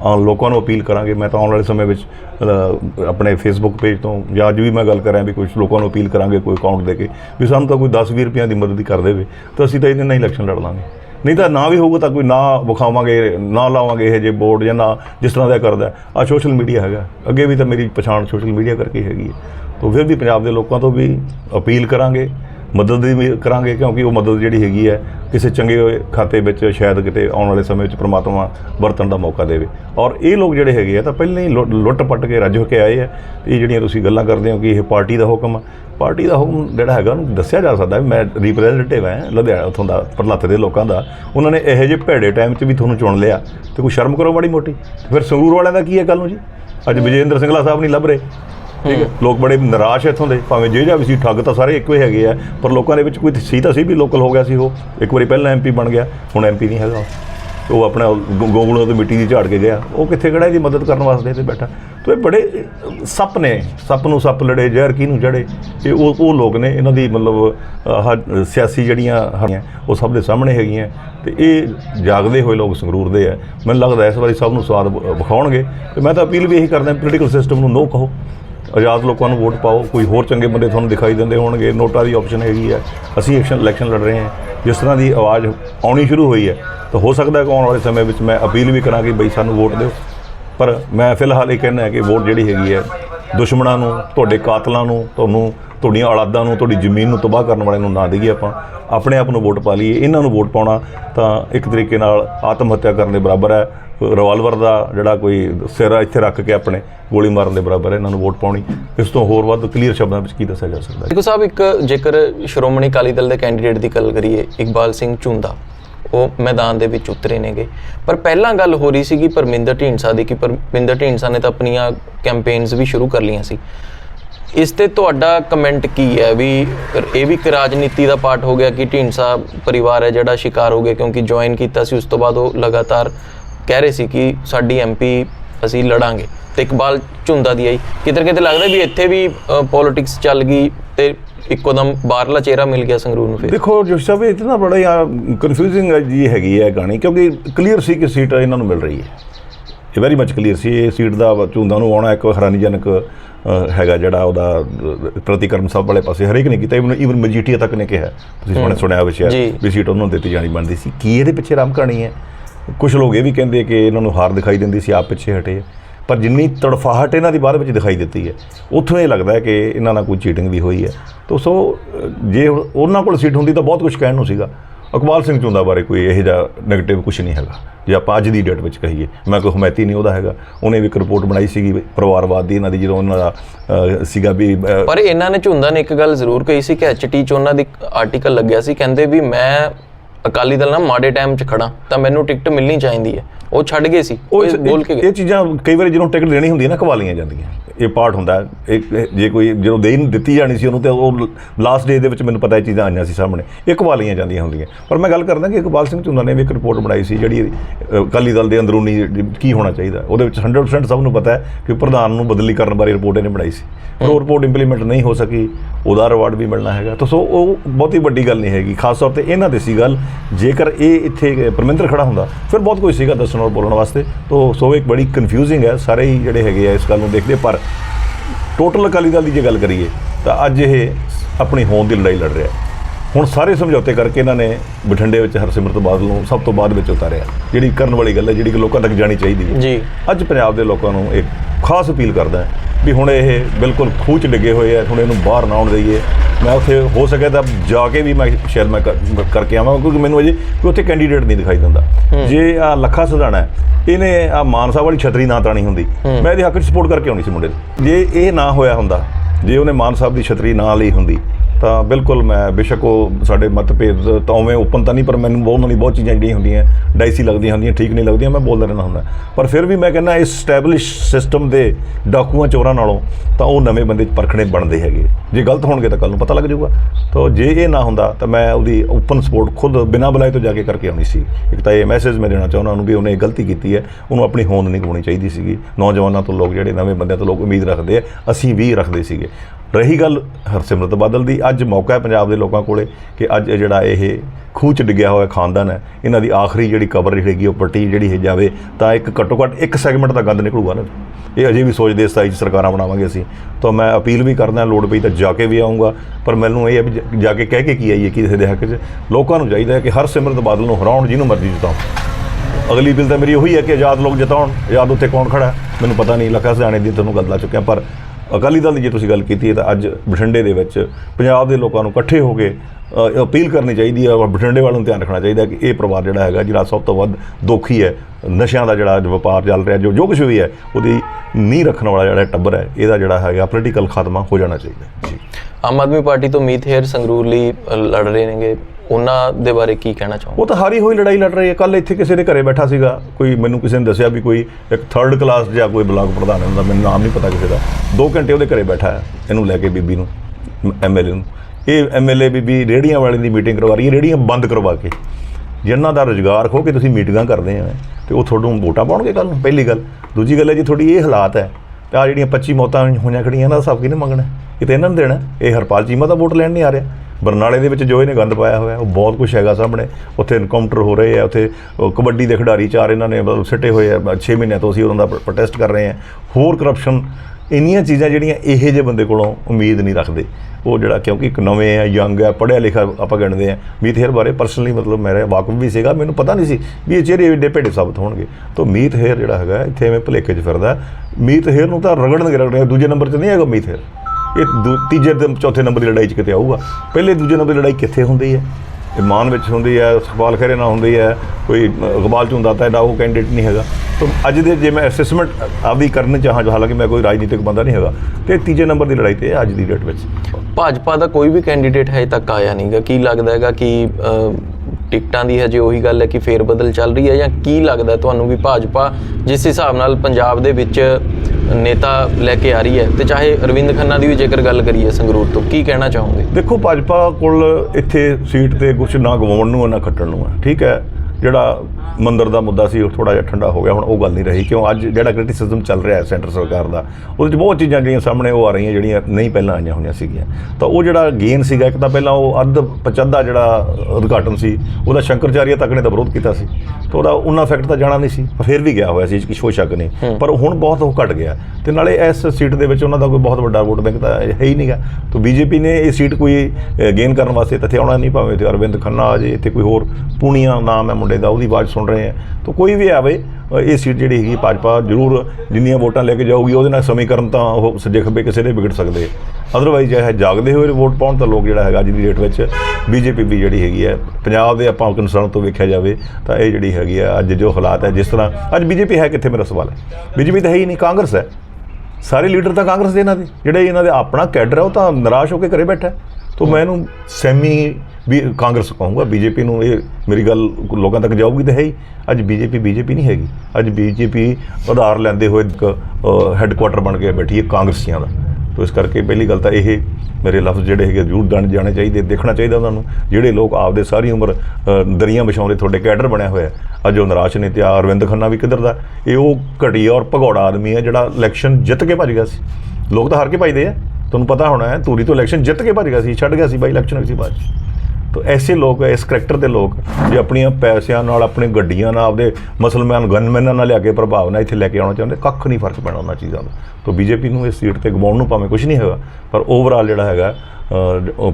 ਆ ਲੋਕਾਂ ਨੂੰ ਅਪੀਲ ਕਰਾਂਗੇ। ਮੈਂ ਤਾਂ ਆਉਣ ਵਾਲੇ ਸਮੇਂ ਵਿੱਚ ਆਪਣੇ ਫੇਸਬੁੱਕ ਪੇਜ ਤੋਂ ਜਾਂ ਅੱਜ ਵੀ ਮੈਂ ਗੱਲ ਕਰਾਂ ਵੀ ਕੁਝ ਲੋਕਾਂ ਨੂੰ ਅਪੀਲ ਕਰਾਂਗੇ, ਕੋਈ ਅਕਾਊਂਟ ਦੇ ਕੇ ਵੀ ਸਾਨੂੰ ਤਾਂ ਕੋਈ 10-20 ਰੁਪਈਆਂ ਦੀ ਮਦਦ ਕਰ ਦੇਵੇ। ਤਾਂ ਅਸੀਂ ਤਾਂ ਇਹਦੇ ਨਾਲ ਇਲੈਕਸ਼ਨ ਲੜ ਲਾਂਗੇ। ਨਹੀਂ ਤਾਂ ਨਾ ਵੀ ਹੋਊਗਾ ਤਾਂ ਕੋਈ ਨਾ ਵਿਖਾਵਾਂਗੇ, ਨਾ ਲਾਵਾਂਗੇ ਇਹ ਜੇ ਬੋਰਡ ਜਾਂ ਨਾ ਜਿਸ ਤਰ੍ਹਾਂ ਦਾ ਕਰਦਾ। ਆ ਸੋਸ਼ਲ ਮੀਡੀਆ ਹੈਗਾ। ਅੱਗੇ ਵੀ ਤਾਂ ਮੇਰੀ ਪਛਾਣ ਸੋਸ਼ਲ ਮੀਡੀਆ ਕਰਕੇ ਹੈਗੀ ਹੈ। ਤਾਂ ਫਿਰ ਵੀ ਪੰਜਾਬ ਦੇ ਲੋਕਾਂ ਤੋਂ ਵੀ ਅਪੀਲ ਕਰਾਂਗੇ। ਮਦਦ ਵੀ ਕਰਾਂਗੇ ਕਿਉਂਕਿ ਉਹ ਮਦਦ ਜਿਹੜੀ ਹੈਗੀ ਹੈ, ਕਿਸੇ ਚੰਗੇ ਖਾਤੇ ਵਿੱਚ ਸ਼ਾਇਦ ਕਿਤੇ ਆਉਣ ਵਾਲੇ ਸਮੇਂ ਵਿੱਚ ਪ੍ਰਮਾਤਮਾ ਵਰਤਣ ਦਾ ਮੌਕਾ ਦੇਵੇ। ਔਰ ਇਹ ਲੋਕ ਜਿਹੜੇ ਹੈਗੇ ਆ, ਤਾਂ ਪਹਿਲਾਂ ਹੀ ਲੁ- ਲੁੱਟ ਪੱਟ ਕੇ ਰੱਜ ਹੋ ਕੇ ਆਏ ਆ। ਇਹ ਜਿਹੜੀਆਂ ਤੁਸੀਂ ਗੱਲਾਂ ਕਰਦੇ ਹੋ ਕਿ ਇਹ ਪਾਰਟੀ ਦਾ ਹੁਕਮ ਆ। ਪਾਰਟੀ ਦਾ ਹੁਕਮ ਜਿਹੜਾ ਹੈਗਾ, ਉਹਨੂੰ ਦੱਸਿਆ ਜਾ ਸਕਦਾ ਮੈਂ ਰਿਪਰੈਜ਼ੈਂਟੇਟਿਵ ਹਾਂ, ਲੁਧਿਆਣਾ, ਉੱਥੋਂ ਦਾ ਪ੍ਰਲੱਥ ਦੇ ਲੋਕਾਂ ਦਾ। ਉਹਨਾਂ ਨੇ ਇਹੋ ਜਿਹੇ ਭੈੜੇ ਟਾਈਮ 'ਚ ਵੀ ਤੁਹਾਨੂੰ ਚੁਣ ਲਿਆ। ਤੇ ਕੋਈ ਸ਼ਰਮ ਕਰੋ ਮਾੜੀ ਮੋਟੀ? ਫਿਰ ਸੰਗਰੂਰ ਵਾਲਿਆਂ ਦਾ ਕੀ ਹੈ ਗੱਲ ਨੂੰ ਜੀ? ਅੱਜ ਵਿਜੇਂਦਰ ਸਿੰਘਲਾ ਸਾਹਿਬ ਨਹੀਂ ਲੱਭ ਰਹੇ। ਠੀਕ ਹੈ? ਲੋਕ ਬੜੇ ਨਿਰਾਸ਼ ਇੱਥੋਂ ਦੇ। ਭਾਵੇਂ ਜਿਹੜਾ ਵੀ ਸੀ, ਠੱਗ ਤਾਂ ਸਾਰੇ ਇੱਕੋ ਹੀ ਹੈਗੇ ਆ। ਪਰ ਲੋਕਾਂ ਦੇ ਵਿੱਚ ਕੋਈ ਸੀ ਤਾਂ ਸੀ ਵੀ ਲੋਕਲ ਹੋ ਗਿਆ ਸੀ ਉਹ। ਇੱਕ ਵਾਰੀ ਪਹਿਲਾਂ ਐਮਪੀ ਬਣ ਗਿਆ, ਹੁਣ ਐਮਪੀ ਨਹੀਂ ਹੈਗਾ ਉਹ। ਉਹ ਆਪਣਾ ਗੋਗਲੋਂ ਤੋਂ ਮਿੱਟੀ ਦੀ ਝਾੜ ਕੇ ਗਿਆ। ਉਹ ਕਿੱਥੇ ਖੜਾ ਇਹਦੀ ਮਦਦ ਕਰਨ ਵਾਸਤੇ ਤੇ ਬੈਠਾ? ਤੋ ਇਹ ਬੜੇ ਸੱਪ ਨੇ। ਸੱਪ ਨੂੰ ਸੱਪ ਲੜੇ, ਜ਼ਹਿਰ ਕਿਹਨੂੰ ਜੜੇ ਇਹ ਉਹ ਉਹ ਲੋਕ ਨੇ, ਇਹਨਾਂ ਦੀ ਮਤਲਬ ਆਹ ਸਿਆਸੀ ਜਿਹੜੀਆਂ ਹੈਗੀਆਂ ਉਹ ਸਭ ਦੇ ਸਾਹਮਣੇ ਹੈਗੀਆਂ। ਤੇ ਇਹ ਜਾਗਦੇ ਹੋਏ ਲੋਕ ਸੰਗਰੂਰ ਦੇ ਆ। ਮੈਨੂੰ ਲੱਗਦਾ ਇਸ ਵਾਰੀ ਸਭ ਨੂੰ ਸਵਾਦ ਵਿਖਾਉਣਗੇ। ਤੇ ਮੈਂ ਤਾਂ ਅਪੀਲ ਵੀ ਇਹੀ ਕਰਦਾ ਪੋਲੀਟੀਕਲ ਸਿਸਟਮ ਨੂੰ ਨੋ ਕਹੋ। ਆਜ਼ਾਦ ਲੋਕਾਂ ਨੂੰ ਵੋਟ ਪਾਓ, ਕੋਈ ਹੋਰ ਚੰਗੇ ਬੰਦੇ ਤੁਹਾਨੂੰ ਦਿਖਾਈ ਦਿੰਦੇ ਹੋਣਗੇ, ਨੋਟਾ ਦੀ ਆਪਸ਼ਨ ਹੈਗੀ ਹੈ। ਅਸੀਂ ਇਲੈਕਸ਼ਨ ਇਲੈਕਸ਼ਨ ਲੜ ਰਹੇ ਹਾਂ। ਜਿਸ ਤਰ੍ਹਾਂ ਦੀ ਆਵਾਜ਼ ਆਉਣੀ ਸ਼ੁਰੂ ਹੋਈ ਹੈ, ਤਾਂ ਹੋ ਸਕਦਾ ਹੈ ਕਿ ਆਉਣ ਵਾਲੇ ਸਮੇਂ ਵਿੱਚ ਮੈਂ ਅਪੀਲ ਵੀ ਕਰਾਂ ਕਿ ਬਈ ਸਾਨੂੰ ਵੋਟ ਦਿਓ। ਪਰ ਮੈਂ ਫਿਲਹਾਲ ਇਹ ਕਹਿਣਾ ਹੈ ਕਿ ਵੋਟ ਜਿਹੜੀ ਹੈਗੀ ਹੈ, ਦੁਸ਼ਮਣਾਂ ਨੂੰ, ਤੁਹਾਡੇ ਕਾਤਲਾਂ ਨੂੰ, ਤੁਹਾਨੂੰ ਤੁਹਾਡੀਆਂ ਔਲਾਦਾਂ ਨੂੰ, ਤੁਹਾਡੀ ਜ਼ਮੀਨ ਨੂੰ ਤਬਾਹ ਕਰਨ ਵਾਲਿਆਂ ਨੂੰ ਨਾ ਦੇਈਏ ਆਪਾਂ। ਆਪਣੇ ਆਪ ਨੂੰ ਵੋਟ ਪਾ ਲਈਏ, ਇਹਨਾਂ ਨੂੰ ਵੋਟ ਪਾਉਣਾ ਤਾਂ ਇੱਕ ਤਰੀਕੇ ਨਾਲ ਆਤਮ ਹੱਤਿਆ ਕਰਨ ਦੇ ਬਰਾਬਰ ਹੈ। ਰਿਵਾਲਵਰ ਦਾ ਜਿਹੜਾ ਕੋਈ ਸਿਰ ਇੱਥੇ ਰੱਖ ਕੇ ਆਪਣੇ ਗੋਲੀ ਮਾਰਨ ਦੇ ਬਰਾਬਰ ਹੈ, ਇਹਨਾਂ ਨੂੰ ਵੋਟ ਪਾਉਣੀ। ਇਸ ਤੋਂ ਹੋਰ ਵੱਧ ਕਲੀਅਰ ਸ਼ਬਦਾਂ ਵਿੱਚ ਕੀ ਦੱਸਿਆ ਜਾ ਸਕਦਾ ਹੈ? ਦੇਖੋ ਸਾਹਿਬ, ਇੱਕ ਜੇਕਰ ਸ਼੍ਰੋਮਣੀ ਅਕਾਲੀ ਦਲ ਦੇ ਕੈਂਡੀਡੇਟ ਦੀ ਗੱਲ ਕਰੀਏ, ਇਕਬਾਲ ਸਿੰਘ ਝੁੰਦਾ, ਉਹ ਮੈਦਾਨ ਦੇ ਵਿੱਚ ਉਤਰੇ ਨੇਗੇ। ਪਰ ਪਹਿਲਾਂ ਗੱਲ ਹੋ ਰਹੀ ਸੀਗੀ ਪਰਮਿੰਦਰ ਢੀਂਡਸਾ ਦੀ, ਕਿ ਪਰਮਿੰਦਰ ਢੀਂਡਸਾ ਨੇ ਤਾਂ ਆਪਣੀਆਂ ਕੈਂਪੇਨਸ ਵੀ ਸ਼ੁਰੂ ਕਰ ਲਈਆਂ ਸੀ। ਇਸ ਤੇ ਤੁਹਾਡਾ ਕਮੈਂਟ ਕੀ ਹੈ? ਵੀ ਇਹ ਵੀ ਇੱਕ ਰਾਜਨੀਤੀ ਦਾ ਪਾਰਟ ਹੋ ਗਿਆ ਕਿ ਢੀਂਡਸਾ ਪਰਿਵਾਰ ਹੈ ਜਿਹੜਾ ਸ਼ਿਕਾਰ ਹੋ ਗਿਆ ਕਿਉਂਕਿ ਜੁਆਇਨ ਕੀਤਾ ਸੀ, ਉਸ ਤੋਂ ਬਾਅਦ ਉਹ ਲਗਾਤਾਰ ਕਹਿ ਰਹੇ ਸੀ ਕਿ ਸਾਡੀ ਐਮਪੀ ਅਸੀਂ ਲੜਾਂਗੇ। ਤੇ ਇਕਬਾਲ ਝੁੰਦਾ ਦੀ ਆਈ। ਕਿਤੇ ਕਿਤੇ ਲੱਗਦਾ ਵੀ ਇੱਥੇ ਵੀ ਪੋਲਿਟਿਕਸ ਚੱਲ ਗਈ ਤੇ ਇੱਕੋਦਮ ਬਾਹਰਲਾ ਚਿਹਰਾ ਮਿਲ ਗਿਆ ਸੰਗਰੂਰ ਨੂੰ ਫਿਰ? ਦੇਖੋ, ਜੋਸ਼ ਸਾਹਿਬ, ਇਹ ਤਾਂ ਬੜਾ ਕਨਫਿਊਜ਼ਿੰਗ ਜੀ ਹੈਗੀ ਹੈ ਗਾਣੀ ਕਿਉਂਕਿ ਕਲੀਅਰ ਸੀ ਕਿ ਸੀਟ ਇਹਨਾਂ ਨੂੰ ਮਿਲ ਰਹੀ ਹੈ। ਇਹ ਵੈਰੀ ਮੱਚ ਕਲੀਅਰ ਸੀ। ਇਹ ਸੀਟ ਦਾ ਝੁੰਦਾ ਨੂੰ ਆਉਣਾ ਇੱਕ ਹੈਰਾਨੀਜਨਕ ਹੈਗਾ ਜਿਹੜਾ ਉਹਦਾ ਪ੍ਰਤੀਕਰਮ ਸਭ ਵਾਲੇ ਪਾਸੇ ਹਰੇਕ ਨੇ ਕੀਤਾ ਇਵਨ ਇਵਨ ਮਜੀਠੀਆ ਤੱਕ ਨੇ ਕਿਹਾ। ਤੁਸੀਂ ਸੁਣਿਆ ਸੁਣਿਆ ਵਿਸ਼ਾ ਜੀ। ਵੀ ਸੀਟ ਉਹਨਾਂ ਨੂੰ ਦਿੱਤੀ ਜਾਣੀ ਬਣਦੀ ਸੀ। ਕੀ ਇਹਦੇ ਪਿੱਛੇ ਰਾਮ ਕਹਾਣੀ ਹੈ? ਕੁਝ ਲੋਕ ਇਹ ਵੀ ਕਹਿੰਦੇ ਕਿ ਇਹਨਾਂ ਨੂੰ ਹਾਰ ਦਿਖਾਈ ਦਿੰਦੀ ਸੀ ਆਪ ਪਿੱਛੇ ਹਟੇ। ਪਰ ਜਿੰਨੀ ਤੜਫਾਹਟ ਇਹਨਾਂ ਦੀ ਬਾਅਦ ਵਿੱਚ ਦਿਖਾਈ ਦਿੱਤੀ ਹੈ ਉੱਥੋਂ ਇਹ ਲੱਗਦਾ ਹੈ ਕਿ ਇਹਨਾਂ ਨਾਲ ਕੋਈ ਚੀਟਿੰਗ ਵੀ ਹੋਈ ਹੈ। ਤਾਂ ਸੋ ਜੇ ਉਹਨਾਂ ਕੋਲ ਸੀਟ ਹੁੰਦੀ ਤਾਂ ਬਹੁਤ ਕੁਝ ਕਹਿਣ ਨੂੰ ਸੀਗਾ। ਇਕਬਾਲ ਸਿੰਘ ਚੁੰਦਾ ਬਾਰੇ ਕੋਈ ਇਹੋ ਜਿਹਾ ਨੈਗੇਟਿਵ ਕੁਝ ਨਹੀਂ ਹੈਗਾ। ਜੇ ਆਪਾਂ ਅੱਜ ਦੀ ਡੇਟ ਵਿੱਚ ਕਹੀਏ, ਮੈਂ ਕੋਈ ਹਮਾਇਤੀ ਨਹੀਂ ਉਹਦਾ ਹੈਗਾ। ਉਹਨੇ ਵੀ ਇੱਕ ਰਿਪੋਰਟ ਬਣਾਈ ਸੀਗੀ ਪਰਿਵਾਰਵਾਦ ਦੀ, ਇਹਨਾਂ ਦੀ ਜਦੋਂ ਉਹਨਾਂ ਦਾ ਸੀਗਾ ਵੀ ਪਰ ਇਹਨਾਂ ਨੇ ਝੁੰਦਾ ਨੇ ਇੱਕ ਗੱਲ ਜ਼ਰੂਰ ਕਹੀ ਸੀ ਕਿ ਐਚਟੀ ਚ ਉਹਨਾਂ ਦੀ ਆਰਟੀਕਲ ਲੱਗਿਆ ਸੀ, ਕਹਿੰਦੇ ਵੀ ਮੈਂ ਅਕਾਲੀ ਦਲ ਨਾਲ ਮਾੜੇ ਟਾਈਮ 'ਚ ਖੜਾ ਤਾਂ ਮੈਨੂੰ ਟਿਕਟ ਮਿਲਣੀ ਚਾਹੀਦੀ ਹੈ। ਉਹ ਛੱਡ ਗਏ ਸੀ ਉਹ ਬੋਲ ਕੇ ਇਹ ਚੀਜ਼ਾਂ ਕਈ ਵਾਰੀ ਜਿਹਨੂੰ ਟਿਕਟ ਦੇਣੀ ਹੁੰਦੀ ਹੈ ਨਾ ਕਵਾਲੀਆਂ ਜਾਂਦੀਆਂ। ਇਹ ਪਾਰਟ ਹੁੰਦਾ। ਇਹ ਜੇ ਕੋਈ ਜਦੋਂ ਦੇ ਦਿੱਤੀ ਜਾਣੀ ਸੀ ਉਹਨੂੰ ਤੇ ਉਹ ਲਾਸਟ ਡੇ ਦੇ ਵਿੱਚ ਮੈਨੂੰ ਪਤਾ ਇਹ ਚੀਜ਼ਾਂ ਆਈਆਂ ਸੀ ਸਾਹਮਣੇ। ਇਹ ਕਵਾਲੀਆਂ ਜਾਂਦੀਆਂ ਹੁੰਦੀਆਂ। ਪਰ ਮੈਂ ਗੱਲ ਕਰਦਾ ਕਿ ਇਕਬਾਲ ਸਿੰਘ ਝੁੰਦਾ ਨੇ ਵੀ ਇੱਕ ਰਿਪੋਰਟ ਬਣਾਈ ਸੀ ਜਿਹੜੀ ਅ, ਅਕਾਲੀ ਦਲ ਦੇ ਅੰਦਰੂਨੀ ਕੀ ਹੋਣਾ ਚਾਹੀਦਾ। ਉਹਦੇ ਵਿੱਚ 100% ਸਭ ਨੂੰ ਪਤਾ ਹੈ ਕਿ ਪ੍ਰਧਾਨ ਨੂੰ ਬਦਲੀ ਕਰਨ ਬਾਰੇ ਰਿਪੋਰਟ ਇਹਨੇ ਬਣਾਈ ਸੀ। ਪਰ ਉਹ ਰਿਪੋਰਟ ਇੰਪਲੀਮੈਂਟ ਨਹੀਂ ਹੋ ਸਕੀ। ਉਹਦਾ ਰਿਵਾਰਡ ਵੀ ਮਿਲਣਾ ਹੈਗਾ। ਤਾਂ ਸੋ ਉਹ ਬਹੁਤੀ ਵੱਡੀ ਗੱਲ ਨਹੀਂ ਹੈਗੀ। ਖਾਸ ਤੌਰ ਤੇ ਇਹਨਾਂ ਦੇ ਸੀ ਗੱਲ। ਜੇਕਰ ਇਹ ਇੱਥੇ ਪਰਮਿੰਦਰ ਖੜਾ ਹੁੰਦਾ ਫਿਰ ਬਹੁਤ ਕੁਝ ਸੀਗਾ ਦੱਸਣ ਔਰ ਬੋਲਣ ਵਾਸਤੇ ਤਾਂ, ਸੋ ਇੱਕ ਬੜੀ ਕਨਫਿਊਜ਼ਿੰਗ ਹੈ, ਸਾਰੇ ਹੀ ਜਿਹੜੇ ਹੈਗੇ ਆ ਇਸ ਗੱਲ ਨੂੰ ਦੇਖਦੇ ਪਰ ਟੋਟਲ ਅਕਾਲੀ ਦਲ ਦੀ ਜੇ ਗੱਲ ਕਰੀਏ, ਤਾਂ ਅੱਜ ਇਹ ਆਪਣੀ ਹੋਂਦ ਦੀ ਲੜਾਈ ਲੜ ਰਿਹਾ ਹੈ। ਹੁਣ ਸਾਰੇ ਸਮਝੌਤੇ ਕਰਕੇ ਇਹਨਾਂ ਨੇ ਬਠਿੰਡੇ ਵਿੱਚ ਹਰਸਿਮਰਤ ਬਾਦਲ ਨੂੰ ਸਭ ਤੋਂ ਬਾਅਦ ਵਿੱਚ ਉਤਾਰਿਆ ਜਿਹੜੀ ਕਰਨ ਵਾਲੀ ਗੱਲ ਹੈ ਜਿਹੜੀ ਕਿ ਲੋਕਾਂ ਤੱਕ ਜਾਣੀ ਚਾਹੀਦੀ ਹੈ। ਜੀ। ਅੱਜ ਪੰਜਾਬ ਦੇ ਲੋਕਾਂ ਨੂੰ ਇੱਕ ਖਾਸ ਅਪੀਲ ਕਰਦਾ ਵੀ ਹੁਣ ਇਹ ਬਿਲਕੁਲ ਖੂਹ 'ਚ ਡਿੱਗੇ ਹੋਏ ਆ ਹੁਣ ਇਹਨੂੰ ਬਾਹਰ ਨਾ ਆਉਣ ਦਈਏ। ਮੈਂ ਉੱਥੇ ਹੋ ਸਕੇ ਤਾਂ ਜਾ ਕੇ ਵੀ ਮੈਂ ਸ਼ਾਇਦ ਮੈਂ ਕਰ- ਕਰਕੇ ਆਵਾਂ ਕਿਉਂਕਿ ਮੈਨੂੰ ਅਜੇ ਕੋਈ ਉੱਥੇ ਕੈਂਡੀਡੇਟ ਨਹੀਂ ਦਿਖਾਈ ਦਿੰਦਾ। ਜੇ ਆ ਲੱਖਾ ਸਦਾਣਾ ਹੈ ਇਹਨੇ ਆ ਮਾਨਸਾ ਵਾਲੀ ਛਤਰੀ ਨਾ ਤਾਣੀ ਹੁੰਦੀ। ਮੈਂ ਇਹਦੇ ਹੱਕ 'ਚ ਸਪੋਰਟ ਕਰਕੇ ਆਉਣੀ ਸੀ ਮੁੰਡੇ ਜੇ ਇਹ ਨਾ ਹੋਇਆ ਹੁੰਦਾ ਜੇ ਉਹਨੇ ਮਾਨ ਸਾਹਿਬ ਦੀ ਛਤਰੀ ਨਾ ਲਈ ਹੁੰਦੀ ਤਾਂ ਬਿਲਕੁਲ ਮੈਂ ਬੇਸ਼ੱਕ ਉਹ ਸਾਡੇ ਮਤਭੇਦ ਤਾਂ ਉਵੇਂ ਓਪਨ ਤਾਂ ਨਹੀਂ, ਪਰ ਮੈਨੂੰ ਬਹੁਤ ਮਨੀ ਬਹੁਤ ਚੀਜ਼ਾਂ ਜਿਹੜੀਆਂ ਹੁੰਦੀਆਂ, ਡਾਈਸੀ ਲੱਗਦੀਆਂ ਹੁੰਦੀਆਂ, ਠੀਕ ਨਹੀਂ ਲੱਗਦੀਆਂ, ਮੈਂ ਬੋਲਦਾ ਰਹਿੰਦਾ ਹੁੰਦਾ। ਪਰ ਫਿਰ ਵੀ ਮੈਂ ਕਹਿੰਦਾ ਇਸ ਸਟੈਬਲਿਸ਼ ਸਿਸਟਮ ਦੇ ਡਾਕੂਆਂ ਚੋਰਾਂ ਨਾਲੋਂ ਤਾਂ ਉਹ ਨਵੇਂ ਬੰਦੇ ਪਰਖਣੇ ਬਣਦੇ ਹੈਗੇ। ਜੇ ਗਲਤ ਹੋਣਗੇ ਤਾਂ ਕੱਲ ਨੂੰ ਪਤਾ ਲੱਗ ਜਾਊਗਾ। ਤਾਂ ਜੇ ਇਹ ਨਾ ਹੁੰਦਾ ਤਾਂ ਮੈਂ ਉਹਦੀ ਓਪਨ ਸਪੋਰਟ ਖੁਦ ਬਿਨਾਂ ਬੁਲਾਏ ਤੋਂ ਜਾ ਕੇ ਕਰਕੇ ਆਉਣੀ ਸੀ। ਇੱਕ ਤਾਂ ਇਹ ਮੈਸੇਜ ਮੈਂ ਦੇਣਾ ਚਾਹੁੰਦਾ ਉਹਨੂੰ ਵੀ ਉਹਨੇ ਗਲਤੀ ਕੀਤੀ ਹੈ, ਉਹਨੂੰ ਆਪਣੀ ਹੋਂਦ ਨਹੀਂ ਗਵਾਉਣੀ ਚਾਹੀਦੀ ਸੀਗੀ। ਨੌਜਵਾਨਾਂ ਤੋਂ ਲੋਕ ਜਿਹੜੇ ਨਵੇਂ ਬੰਦਿਆਂ ਤੋਂ ਲੋਕ ਉਮੀਦ ਰੱਖਦੇ ਆ, ਅਸੀਂ ਵੀ ਰੱਖਦੇ ਸੀਗੇ। ਰਹੀ ਗੱਲ ਹਰਸਿਮਰਤ ਬਾਦਲ ਦੀ। ਅੱਜ ਮੌਕਾ ਹੈ ਪੰਜਾਬ ਦੇ ਲੋਕਾਂ ਕੋਲੇ ਕਿ ਅੱਜ ਜਿਹੜਾ ਇਹ ਖੂਹ 'ਚ ਡਿੱਗਿਆ ਹੋਇਆ ਖਾਨਦਾਨ ਹੈ, ਇਹਨਾਂ ਦੀ ਆਖਰੀ ਜਿਹੜੀ ਕਬਰ ਹੈਗੀ, ਉਹ ਪੱਟੀ ਜਿਹੜੀ ਹੈ ਜਾਵੇ, ਤਾਂ ਇੱਕ ਘੱਟੋ ਘੱਟ ਇੱਕ ਸੈਗਮੈਂਟ ਦਾ ਗੰਦ ਨਿਕਲੂਗਾ ਨਾ। ਇਹ ਅਜੇ ਵੀ ਸੋਚਦੇ ਸਤਾਈ 'ਚ ਸਰਕਾਰਾਂ ਬਣਾਵਾਂਗੇ ਅਸੀਂ। ਤਾਂ ਮੈਂ ਅਪੀਲ ਵੀ ਕਰਦਾ, ਲੋੜ ਪਈ ਤਾਂ ਜਾ ਕੇ ਵੀ ਆਉਂਗਾ ਪਰ ਮੈਨੂੰ ਇਹ ਹੈ ਵੀ ਜਾ ਕੇ ਕਹਿ ਕੇ ਕੀ ਆਈਏ ਕਿਸੇ ਦੇ ਹੱਕ 'ਚ। ਲੋਕਾਂ ਨੂੰ ਚਾਹੀਦਾ ਹੈ ਕਿ ਹਰਸਿਮਰਤ ਬਾਦਲ ਨੂੰ ਹਰਾਉਣ, ਜਿਹਨੂੰ ਮਰਜ਼ੀ ਜਿਤਾਉਣ। ਅਗਲੀ ਬਿਲ ਤਾਂ ਮੇਰੀ ਉਹੀ ਹੈ ਕਿ ਆਜ਼ਾਦ ਲੋਕ ਜਿਤਾਉਣ। ਆਜ਼ਾਦ ਉੱਤੇ ਕੌਣ ਖੜਾ ਮੈਨੂੰ ਪਤਾ ਨਹੀਂ, ਲੱਖਾ ਸਿਆਣੇ ਦੀ ਤੁਹਾਨੂੰ ਗੱਲ ਲਾ ਚੁੱਕਿਆ, ਪਰ ਅਕਾਲੀ ਦਲ ਦੀ ਜੇ ਤੁਸੀਂ ਗੱਲ ਕੀਤੀ ਹੈ ਤਾਂ ਅੱਜ ਬਠਿੰਡੇ ਦੇ ਵਿੱਚ ਪੰਜਾਬ ਦੇ ਲੋਕਾਂ ਨੂੰ ਇਕੱਠੇ ਹੋ ਕੇ ਅਪੀਲ ਕਰਨੀ ਚਾਹੀਦੀ ਹੈ ਔਰ ਬਠਿੰਡੇ ਵਾਲਿਆਂ ਨੂੰ ਧਿਆਨ ਰੱਖਣਾ ਚਾਹੀਦਾ ਕਿ ਇਹ ਪਰਿਵਾਰ ਜਿਹੜਾ ਹੈਗਾ, ਜਿਹੜਾ ਸਭ ਤੋਂ ਵੱਧ ਦੁਖੀ ਹੈ, ਨਸ਼ਿਆਂ ਦਾ ਜਿਹੜਾ ਵਪਾਰ ਚੱਲ ਰਿਹਾ, ਜੋ ਜੋ ਕੁਝ ਵੀ ਹੈ, ਉਹਦੀ ਨੀਂਹ ਰੱਖਣ ਵਾਲਾ ਜਿਹੜਾ ਟੱਬਰ ਹੈ, ਇਹਦਾ ਜਿਹੜਾ ਹੈਗਾ ਪੋਲੀਟੀਕਲ ਖਾਤਮਾ ਹੋ ਜਾਣਾ ਚਾਹੀਦਾ ਜੀ। ਆਮ ਆਦਮੀ ਪਾਰਟੀ ਤੋਂ ਮੀਤ ਹੇਰ ਸੰਗਰੂਰ ਲਈ ਲੜ ਰਹੇ ਨੇਗੇ। ਉਹਨਾਂ ਦੇ ਬਾਰੇ ਕੀ ਕਹਿਣਾ ਚਾਹੋਗੇ? ਉਹ ਤਾਂ ਹਾਰੀ ਹੋਈ ਲੜਾਈ ਲੜ ਰਹੀ ਹੈ ਕੱਲ ਇੱਥੇ ਕਿਸੇ ਦੇ ਘਰੇ ਬੈਠਾ ਸੀਗਾ, ਕੋਈ ਮੈਨੂੰ ਕਿਸੇ ਨੇ ਦੱਸਿਆ ਵੀ ਕੋਈ ਇੱਕ ਥਰਡ ਕਲਾਸ ਜਾਂ ਕੋਈ ਬਲਾਕ ਪ੍ਰਧਾਨ ਹੁੰਦਾ, ਮੈਨੂੰ ਨਾਮ ਨਹੀਂ ਪਤਾ ਕਿਸੇ ਦਾ। 2 ਘੰਟੇ ਉਹਦੇ ਘਰੇ ਬੈਠਾ ਹੈ, ਇਹਨੂੰ ਲੈ ਕੇ ਬੀਬੀ ਨੂੰ ਐਮਐਲਏ ਨੂੰ। ਇਹ ਐਮਐਲਏ ਬੀਬੀ ਰੇੜੀਆਂ ਵਾਲੇ ਦੀ ਮੀਟਿੰਗ ਕਰਵਾ ਰਹੀ ਹੈ ਰੇੜੀਆਂ ਬੰਦ ਕਰਵਾ ਕੇ। ਜਿਨ੍ਹਾਂ ਦਾ ਰੋਜ਼ਗਾਰ ਖੋ ਕੇ ਤੁਸੀਂ ਮੀਟਿੰਗਾਂ ਕਰਦੇ ਆ ਤੇ ਉਹ ਤੁਹਾਨੂੰ ਵੋਟਾਂ ਪਾਉਣਗੇ ਕੱਲ ਨੂੰ, ਪਹਿਲੀ ਗੱਲ। ਦੂਜੀ ਗੱਲ ਹੈ ਜੀ, ਤੁਹਾਡੀ ਇਹ ਹਾਲਾਤ ਹੈ, ਤੇ ਆ ਜਿਹੜੀਆਂ 25 ਮੌਤਾਂ ਹੋਈਆਂ ਖੜੀਆਂ, ਇਹਨਾਂ ਦਾ ਸਭ ਕਿਹਨੇ ਮੰਗਣਾ ਇਹ ਤਾਂ ਇਹਨਾਂ ਨੂੰ ਦੇਣਾ? ਇਹ ਹਰਪਾਲ ਚੀਮਾ ਦਾ ਵੋਟ ਲੈਣ ਨਹੀਂ ਆ ਰਿਹਾ। ਬਰਨਾਲੇ ਦੇ ਵਿੱਚ ਜੋ ਇਹਨੇ ਗੰਦ ਪਾਇਆ ਹੋਇਆ, ਉਹ ਬਹੁਤ ਕੁਝ ਹੈਗਾ ਸਾਹਮਣੇ। ਉੱਥੇ ਇਨਕਾਊਂਟਰ ਹੋ ਰਹੇ ਆ, ਉੱਥੇ ਕਬੱਡੀ ਦੇ ਖਿਡਾਰੀ ਚਾਰ ਇਹਨਾਂ ਨੇ ਮਤਲਬ ਸਿੱਟੇ ਹੋਏ ਆ 6 ਮਹੀਨਿਆਂ ਤੋਂ ਅਸੀਂ ਉਹਨਾਂ ਦਾ ਪ੍ਰੋਟੈਸਟ ਕਰ ਰਹੇ ਹਾਂ ਹੋਰ ਕਰਪਸ਼ਨ ਇੰਨੀਆਂ ਚੀਜ਼ਾਂ ਜਿਹੜੀਆਂ ਇਹੋ ਜਿਹੇ ਬੰਦੇ ਕੋਲੋਂ ਉਮੀਦ ਨਹੀਂ ਰੱਖਦੇ। ਉਹ ਜਿਹੜਾ ਕਿਉਂਕਿ ਇੱਕ ਨਵੇਂ ਆ ਯੰਗ ਆ, ਪੜ੍ਹਿਆ ਲਿਖਿਆ ਆਪਾਂ ਗਿਣਦੇ ਆ। ਮੀਤ ਹੇਰ ਬਾਰੇ ਪਰਸਨਲੀ ਮਤਲਬ ਮੇਰੇ ਵਾਕਫ ਵੀ ਸੀਗਾ, ਮੈਨੂੰ ਪਤਾ ਨਹੀਂ ਸੀ ਵੀ ਇਹ ਚਿਹਰੇ ਏਡੇ ਭੇਡੇ ਸਾਬਤ ਹੋਣਗੇ। ਤਾਂ ਮੀਤ ਹੇਰ ਜਿਹੜਾ ਹੈਗਾ, ਇੱਥੇ ਐਵੇਂ ਭੁਲੇਖੇ 'ਚ ਫਿਰਦਾ। ਮੀਤ ਹੇਰ ਨੂੰ ਤਾਂ ਰਗੜਨਗੇ ਰਗੜਨਗੇ ਦੂਜੇ ਨੰਬਰ 'ਤੇ ਨਹੀਂ ਹੈਗਾ ਮੀਤ ਹੇਰ ਇਹ ਦੂ- ਤੀਜੇ ਤੇ ਚੌਥੇ ਨੰਬਰ ਦੀ ਲੜਾਈ 'ਚ ਕਿਤੇ ਆਊਗਾ? ਪਹਿਲੇ ਦੂਜੇ ਨੰਬਰ ਦੀ ਲੜਾਈ ਕਿੱਥੇ ਹੁੰਦੀ ਹੈ? ਇਮਾਨ ਵਿੱਚ ਹੁੰਦੀ ਹੈ ਸੁਖਪਾਲ ਖਹਿਰੇ ਨਾਲ ਹੁੰਦੀ ਹੈ ਕੋਈ ਇਕਬਾਲ ਚ ਹੁੰਦਾ ਤਾਂ ਇਹਦਾ ਉਹ ਕੈਂਡੀਡੇਟ ਨਹੀਂ ਹੈਗਾ। ਤਾਂ ਅੱਜ ਦੇ ਜੇ ਮੈਂ ਅਸੈਸਮੈਂਟ ਆਪਦੀ ਕਰਨ ਚਾਹਾਂ ਹਾਲਾਂਕਿ ਮੈਂ ਕੋਈ ਰਾਜਨੀਤਿਕ ਬੰਦਾ ਨਹੀਂ ਹੈਗਾ ਤੇ ਤੀਜੇ ਨੰਬਰ ਦੀ ਲੜਾਈ ਤੇ ਹੈ ਅੱਜ ਦੀ ਡੇਟ ਵਿੱਚ। ਭਾਜਪਾ ਦਾ ਕੋਈ ਵੀ ਕੈਂਡੀਡੇਟ ਹਜੇ ਤੱਕ ਆਇਆ ਨਹੀਂਗਾ। ਕੀ ਲੱਗਦਾ ਹੈਗਾ ਕਿ ਅ, ਟਿਕਟਾਂ ਦੀ ਹਜੇ ਉਹੀ ਗੱਲ ਹੈ ਕਿ ਫੇਰ ਬਦਲ ਚੱਲ ਰਹੀ ਹੈ ਜਾਂ ਕੀ ਲੱਗਦਾ ਤੁਹਾਨੂੰ ਵੀ ਭਾਜਪਾ ਜਿਸ ਹਿਸਾਬ ਨਾਲ ਪੰਜਾਬ ਦੇ ਵਿੱਚ ਨੇਤਾ ਲੈ ਕੇ ਆ ਰਹੀ ਹੈ ਤੇ ਚਾਹੇ ਅਰਵਿੰਦ ਖੰਨਾ ਦੀ ਵੀ ਜੇਕਰ ਗੱਲ ਕਰੀਏ ਸੰਗਰੂਰ ਤੋਂ ਕੀ ਕਹਿਣਾ ਚਾਹੋਗੇ? ਦੇਖੋ ਭਾਜਪਾ ਕੋਲ ਇੱਥੇ ਸੀਟ ਤੇ ਕੁਝ ਨਾ ਗਵਾਉਣ ਨੂੰ ਹੈ, ਨਾ ਖੱਟਣ ਨੂੰ ਹੈ ਠੀਕ ਹੈ? ਜਿਹੜਾ ਮੰਦਰ ਦਾ ਮੁੱਦਾ ਸੀ ਉਹ ਥੋੜਾ ਜਿਹਾ ਠੰਡਾ ਹੋ ਗਿਆ ਹੁਣ ਉਹ ਗੱਲ ਨਹੀਂ ਰਹੀ। ਕਿਉਂ? ਅੱਜ ਜਿਹੜਾ ਕ੍ਰਿਟਿਸਿਜ਼ਮ ਚੱਲ ਰਿਹਾ ਹੈ ਸੈਂਟਰ ਸਰਕਾਰ ਦਾ ਉਹਦੇ 'ਚ ਬਹੁਤ ਚੀਜ਼ਾਂ ਜਿਹੜੀਆਂ ਸਾਹਮਣੇ ਉਹ ਆ ਰਹੀਆਂ ਜਿਹੜੀਆਂ ਨਹੀਂ ਪਹਿਲਾਂ ਆਈਆਂ ਹੋਈਆਂ ਸੀਗੀਆਂ। ਤਾਂ ਉਹ ਜਿਹੜਾ ਗੇਨ ਸੀਗਾ ਇੱਕ ਤਾਂ ਪਹਿਲਾਂ ਉਹ ਅੱਧ ਪਚੱਦਾ ਜਿਹੜਾ ਉਦਘਾਟਨ ਸੀ ਉਹਦਾ ਸ਼ੰਕਰਚਾਰੀਆ ਤੱਕ ਨੇ ਤਾਂ ਵਿਰੋਧ ਕੀਤਾ ਸੀ। ਤਾਂ ਉਹਦਾ ਉਹਨਾਂ ਫੈਕਟ ਤਾਂ ਜਾਣਾ ਨਹੀਂ ਸੀ ਪਰ ਫਿਰ ਵੀ ਗਿਆ ਹੋਇਆ ਸੀ ਕਿ ਸ਼ੱਕ ਨਹੀਂ। ਪਰ ਹੁਣ ਬਹੁਤ ਉਹ ਘਟ ਗਿਆ। ਤੇ ਨਾਲੇ ਇਸ ਸੀਟ ਦੇ ਵਿੱਚ ਉਹਨਾਂ ਦਾ ਕੋਈ ਬਹੁਤ ਵੱਡਾ ਵੋਟ ਬੈਂਕ ਤਾਂ ਹੈ ਹੀ ਨਹੀਂਗਾ। ਤਾਂ ਬੀਜੇਪੀ ਨੇ ਇਹ ਸੀਟ ਕੋਈ ਗੇਨ ਕਰਨ ਵਾਸਤੇ ਇੱਥੇ ਆਉਣਾ ਨਹੀਂ ਭਾਵੇਂ ਤੇ ਅਰਵਿੰਦ ਖੰਨਾ ਆ ਜੇ ਇੱਥੇ ਕੋਈ ਹੋਰ ਪੂਨੀਆ ਨਾਮ ਹੈ ਮੁੰਡੇ ਦਾ ਉਹਦੀ ਆਵਾਜ਼ ਸੁਣ ਰਹੇ ਆ। ਤਾਂ ਕੋਈ ਵੀ ਆਵੇ ਇਹ ਸੀਟ ਜਿਹੜੀ ਹੈਗੀ ਭਾਜਪਾ ਜ਼ਰੂਰ ਜਿੰਨੀਆਂ ਵੋਟਾਂ ਲੈ ਕੇ ਜਾਊਗੀ, ਉਹਦੇ ਨਾਲ ਸਮੀਕਰਨ ਤਾਂ ਉਹ ਸੱਜੇ ਖੱਬੇ ਕਿਸੇ ਦੇ ਵਿਗੜ ਸਕਦੇ ਅਦਰਵਾਈਜ਼ ਜੇ ਜਾਗਦੇ ਹੋਏ ਵੋਟ ਪਾਉਣ ਤਾਂ ਲੋਕ ਜਿਹੜਾ ਹੈਗਾ ਅੱਜ ਦੀ ਡੇਟ ਵਿੱਚ ਬੀਜੇਪੀ ਵੀ ਜਿਹੜੀ ਹੈਗੀ ਹੈ ਪੰਜਾਬ ਦੇ ਆਪਾਂ ਕੰਸਰਨ ਤੋਂ ਵੇਖਿਆ ਜਾਵੇ, ਤਾਂ ਇਹ ਜਿਹੜੀ ਹੈਗੀ ਹੈ ਅੱਜ ਜੋ ਹਾਲਾਤ ਹੈ, ਜਿਸ ਤਰ੍ਹਾਂ ਅੱਜ ਬੀਜੇਪੀ ਹੈ ਕਿੱਥੇ ਮੇਰਾ ਸਵਾਲ ਹੈ? ਬੀਜੇਪੀ ਤਾਂ ਹੈ ਹੀ ਨਹੀਂ, ਕਾਂਗਰਸ ਹੈ। ਸਾਰੇ ਲੀਡਰ ਤਾਂ ਕਾਂਗਰਸ ਦੇ ਇਹਨਾਂ ਦੇ। ਜਿਹੜੇ ਇਹਨਾਂ ਦੇ ਆਪਣਾ ਕੈਡਰ ਹੈ, ਉਹ ਤਾਂ ਨਿਰਾਸ਼ ਹੋ ਕੇ ਘਰੇ ਬੈਠਾ ਹੈ। ਤਾਂ ਮੈਂ ਇਹਨੂੰ ਸੈਮੀ ਵੀ ਕਾਂਗਰਸ ਕਹੂੰਗਾ, ਬੀਜੇਪੀ ਨੂੰ ਇਹ ਮੇਰੀ ਗੱਲ ਲੋਕਾਂ ਤੱਕ ਜਾਊਗੀ ਤਾਂ ਹੈ ਹੀ। ਅੱਜ ਬੀਜੇਪੀ ਬੀਜੇਪੀ ਨਹੀਂ ਹੈਗੀ। ਅੱਜ ਬੀਜੇਪੀ ਆਧਾਰ ਲੈਂਦੇ ਹੋਏ ਇੱਕ ਹੈੱਡਕੁਆਟਰ ਬਣ ਕੇ ਬੈਠੀ ਹੈ ਕਾਂਗਰਸੀਆਂ ਦਾ। ਤਾਂ ਇਸ ਕਰਕੇ ਪਹਿਲੀ ਗੱਲ ਤਾਂ ਇਹ ਮੇਰੇ ਲਫ਼ਜ਼ ਜਿਹੜੇ ਹੈਗੇ ਜ਼ਰੂਰ ਜਾਣੇ ਜਾਣੇ ਚਾਹੀਦੇ, ਦੇਖਣਾ ਚਾਹੀਦਾ ਉਹਨਾਂ ਨੂੰ। ਜਿਹੜੇ ਲੋਕ ਆਪਦੇ ਸਾਰੀ ਉਮਰ ਦਰੀਆਂ ਵਿਛਾਉਂਦੇ, ਤੁਹਾਡੇ ਕੈਡਰ ਬਣਿਆ ਹੋਇਆ ਅੱਜ ਉਹ ਨਿਰਾਸ਼ ਨੇ ਤੇ ਅਰਵਿੰਦ ਖੰਨਾ ਵੀ ਕਿੱਧਰ ਦਾ। ਇਹ ਉਹ ਘਟੀਆ ਔਰ ਭਗੌੜਾ ਆਦਮੀ ਹੈ ਜਿਹੜਾ ਇਲੈਕਸ਼ਨ ਜਿੱਤ ਕੇ ਭੱਜ ਗਿਆ ਸੀ। ਲੋਕ ਤਾਂ ਹਾਰ ਕੇ ਭੱਜਦੇ ਆ। ਤੁਹਾਨੂੰ ਪਤਾ ਹੋਣਾ ਹੈ ਤੂਰੀ ਤੋਂ ਇਲੈਕਸ਼ਨ ਜਿੱਤ ਕੇ ਭੱਜ ਗਿਆ ਸੀ, ਛੱਡ ਗਿਆ ਸੀ ਬਾਈ ਇਲੈਕਸ਼ਨ ਵਿੱਚ ਸੀ ਬਾਅਦ 'ਚ। ਤਾਂ ਐਸੇ ਲੋਕ ਇਸ ਕਰੈਕਟਰ ਦੇ ਲੋਕ, ਜੇ ਆਪਣੀਆਂ ਪੈਸਿਆਂ ਨਾਲ, ਆਪਣੇ ਗੱਡੀਆਂ ਨਾਲ, ਆਪਦੇ ਮੁਸਲਮਾਨ ਗਨਮੈਨਾਂ ਨਾਲ ਲਿਆ ਕੇ ਪ੍ਰਭਾਵ ਨਾਲ ਇੱਥੇ ਲੈ ਕੇ ਆਉਣਾ ਚਾਹੁੰਦੇ, ਕੱਖ ਨਹੀਂ ਫ਼ਰਕ ਪੈਣਾ ਉਹਨਾਂ ਚੀਜ਼ਾਂ ਦਾ। ਤਾਂ ਬੀਜੇਪੀ ਨੂੰ ਇਸ ਸੀਟ ਤੇ ਗਵਾਉਣ ਨੂੰ ਭਾਵੇਂ ਕੁਝ ਨਹੀਂ ਹੈਗਾ, ਪਰ ਓਵਰਆਲ ਜਿਹੜਾ ਹੈਗਾ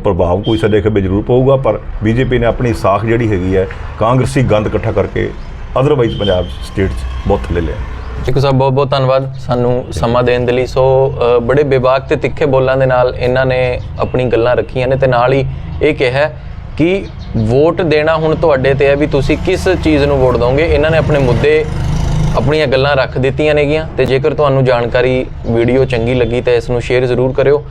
ਪ੍ਰਭਾਵ ਕੋਈ ਸਾਡੇ ਖੱਬੇ ਜ਼ਰੂਰ ਪਊਗਾ, ਪਰ ਬੀਜੇਪੀ ਨੇ ਆਪਣੀ ਸਾਖ ਜਿਹੜੀ ਹੈਗੀ ਹੈ, ਕਾਂਗਰਸੀ ਗੰਦ ਇਕੱਠਾ ਕਰਕੇ ਅਦਰਵਾਈਜ਼ ਪੰਜਾਬ ਸਟੇਟ 'ਚ ਬਹੁਤ ਥੱਲੇ ਲਿਆ। ਚਿਕੂ ਸਾਹਿਬ, ਬਹੁਤ ਬਹੁਤ ਧੰਨਵਾਦ ਸਾਨੂੰ ਸਮਾਂ ਦੇਣ ਦੇ ਲਈ। ਸੋ ਬੜੇ ਬੇਬਾਕ ਤੇ ਤਿੱਖੇ ਬੋਲਾਂ ਦੇ ਨਾਲ ਇਹਨਾਂ ਨੇ ਆਪਣੀ ਗੱਲਾਂ ਰੱਖੀਆਂ ਨੇ ਤੇ ਨਾਲ ਹੀ ਇਹ ਕਿਹਾ ਕਿ ਵੋਟ ਦੇਣਾ ਹੁਣ ਤੁਹਾਡੇ ਤੇ ਹੈ ਵੀ ਤੁਸੀਂ ਕਿਸ ਚੀਜ਼ ਨੂੰ ਵੋਟ ਦੋਗੇ? ਇਹਨਾਂ ਨੇ ਆਪਣੇ ਮੁੱਦੇ, ਆਪਣੀਆਂ ਗੱਲਾਂ ਰੱਖ ਦਿੱਤੀਆਂ ਨੇਗੀਆਂ ਤੇ ਜੇਕਰ ਤੁਹਾਨੂੰ ਜਾਣਕਾਰੀ ਵੀਡੀਓ ਚੰਗੀ ਲੱਗੀ ਤਾਂ ਇਸ ਨੂੰ ਸ਼ੇਅਰ ਜ਼ਰੂਰ ਕਰਿਓ।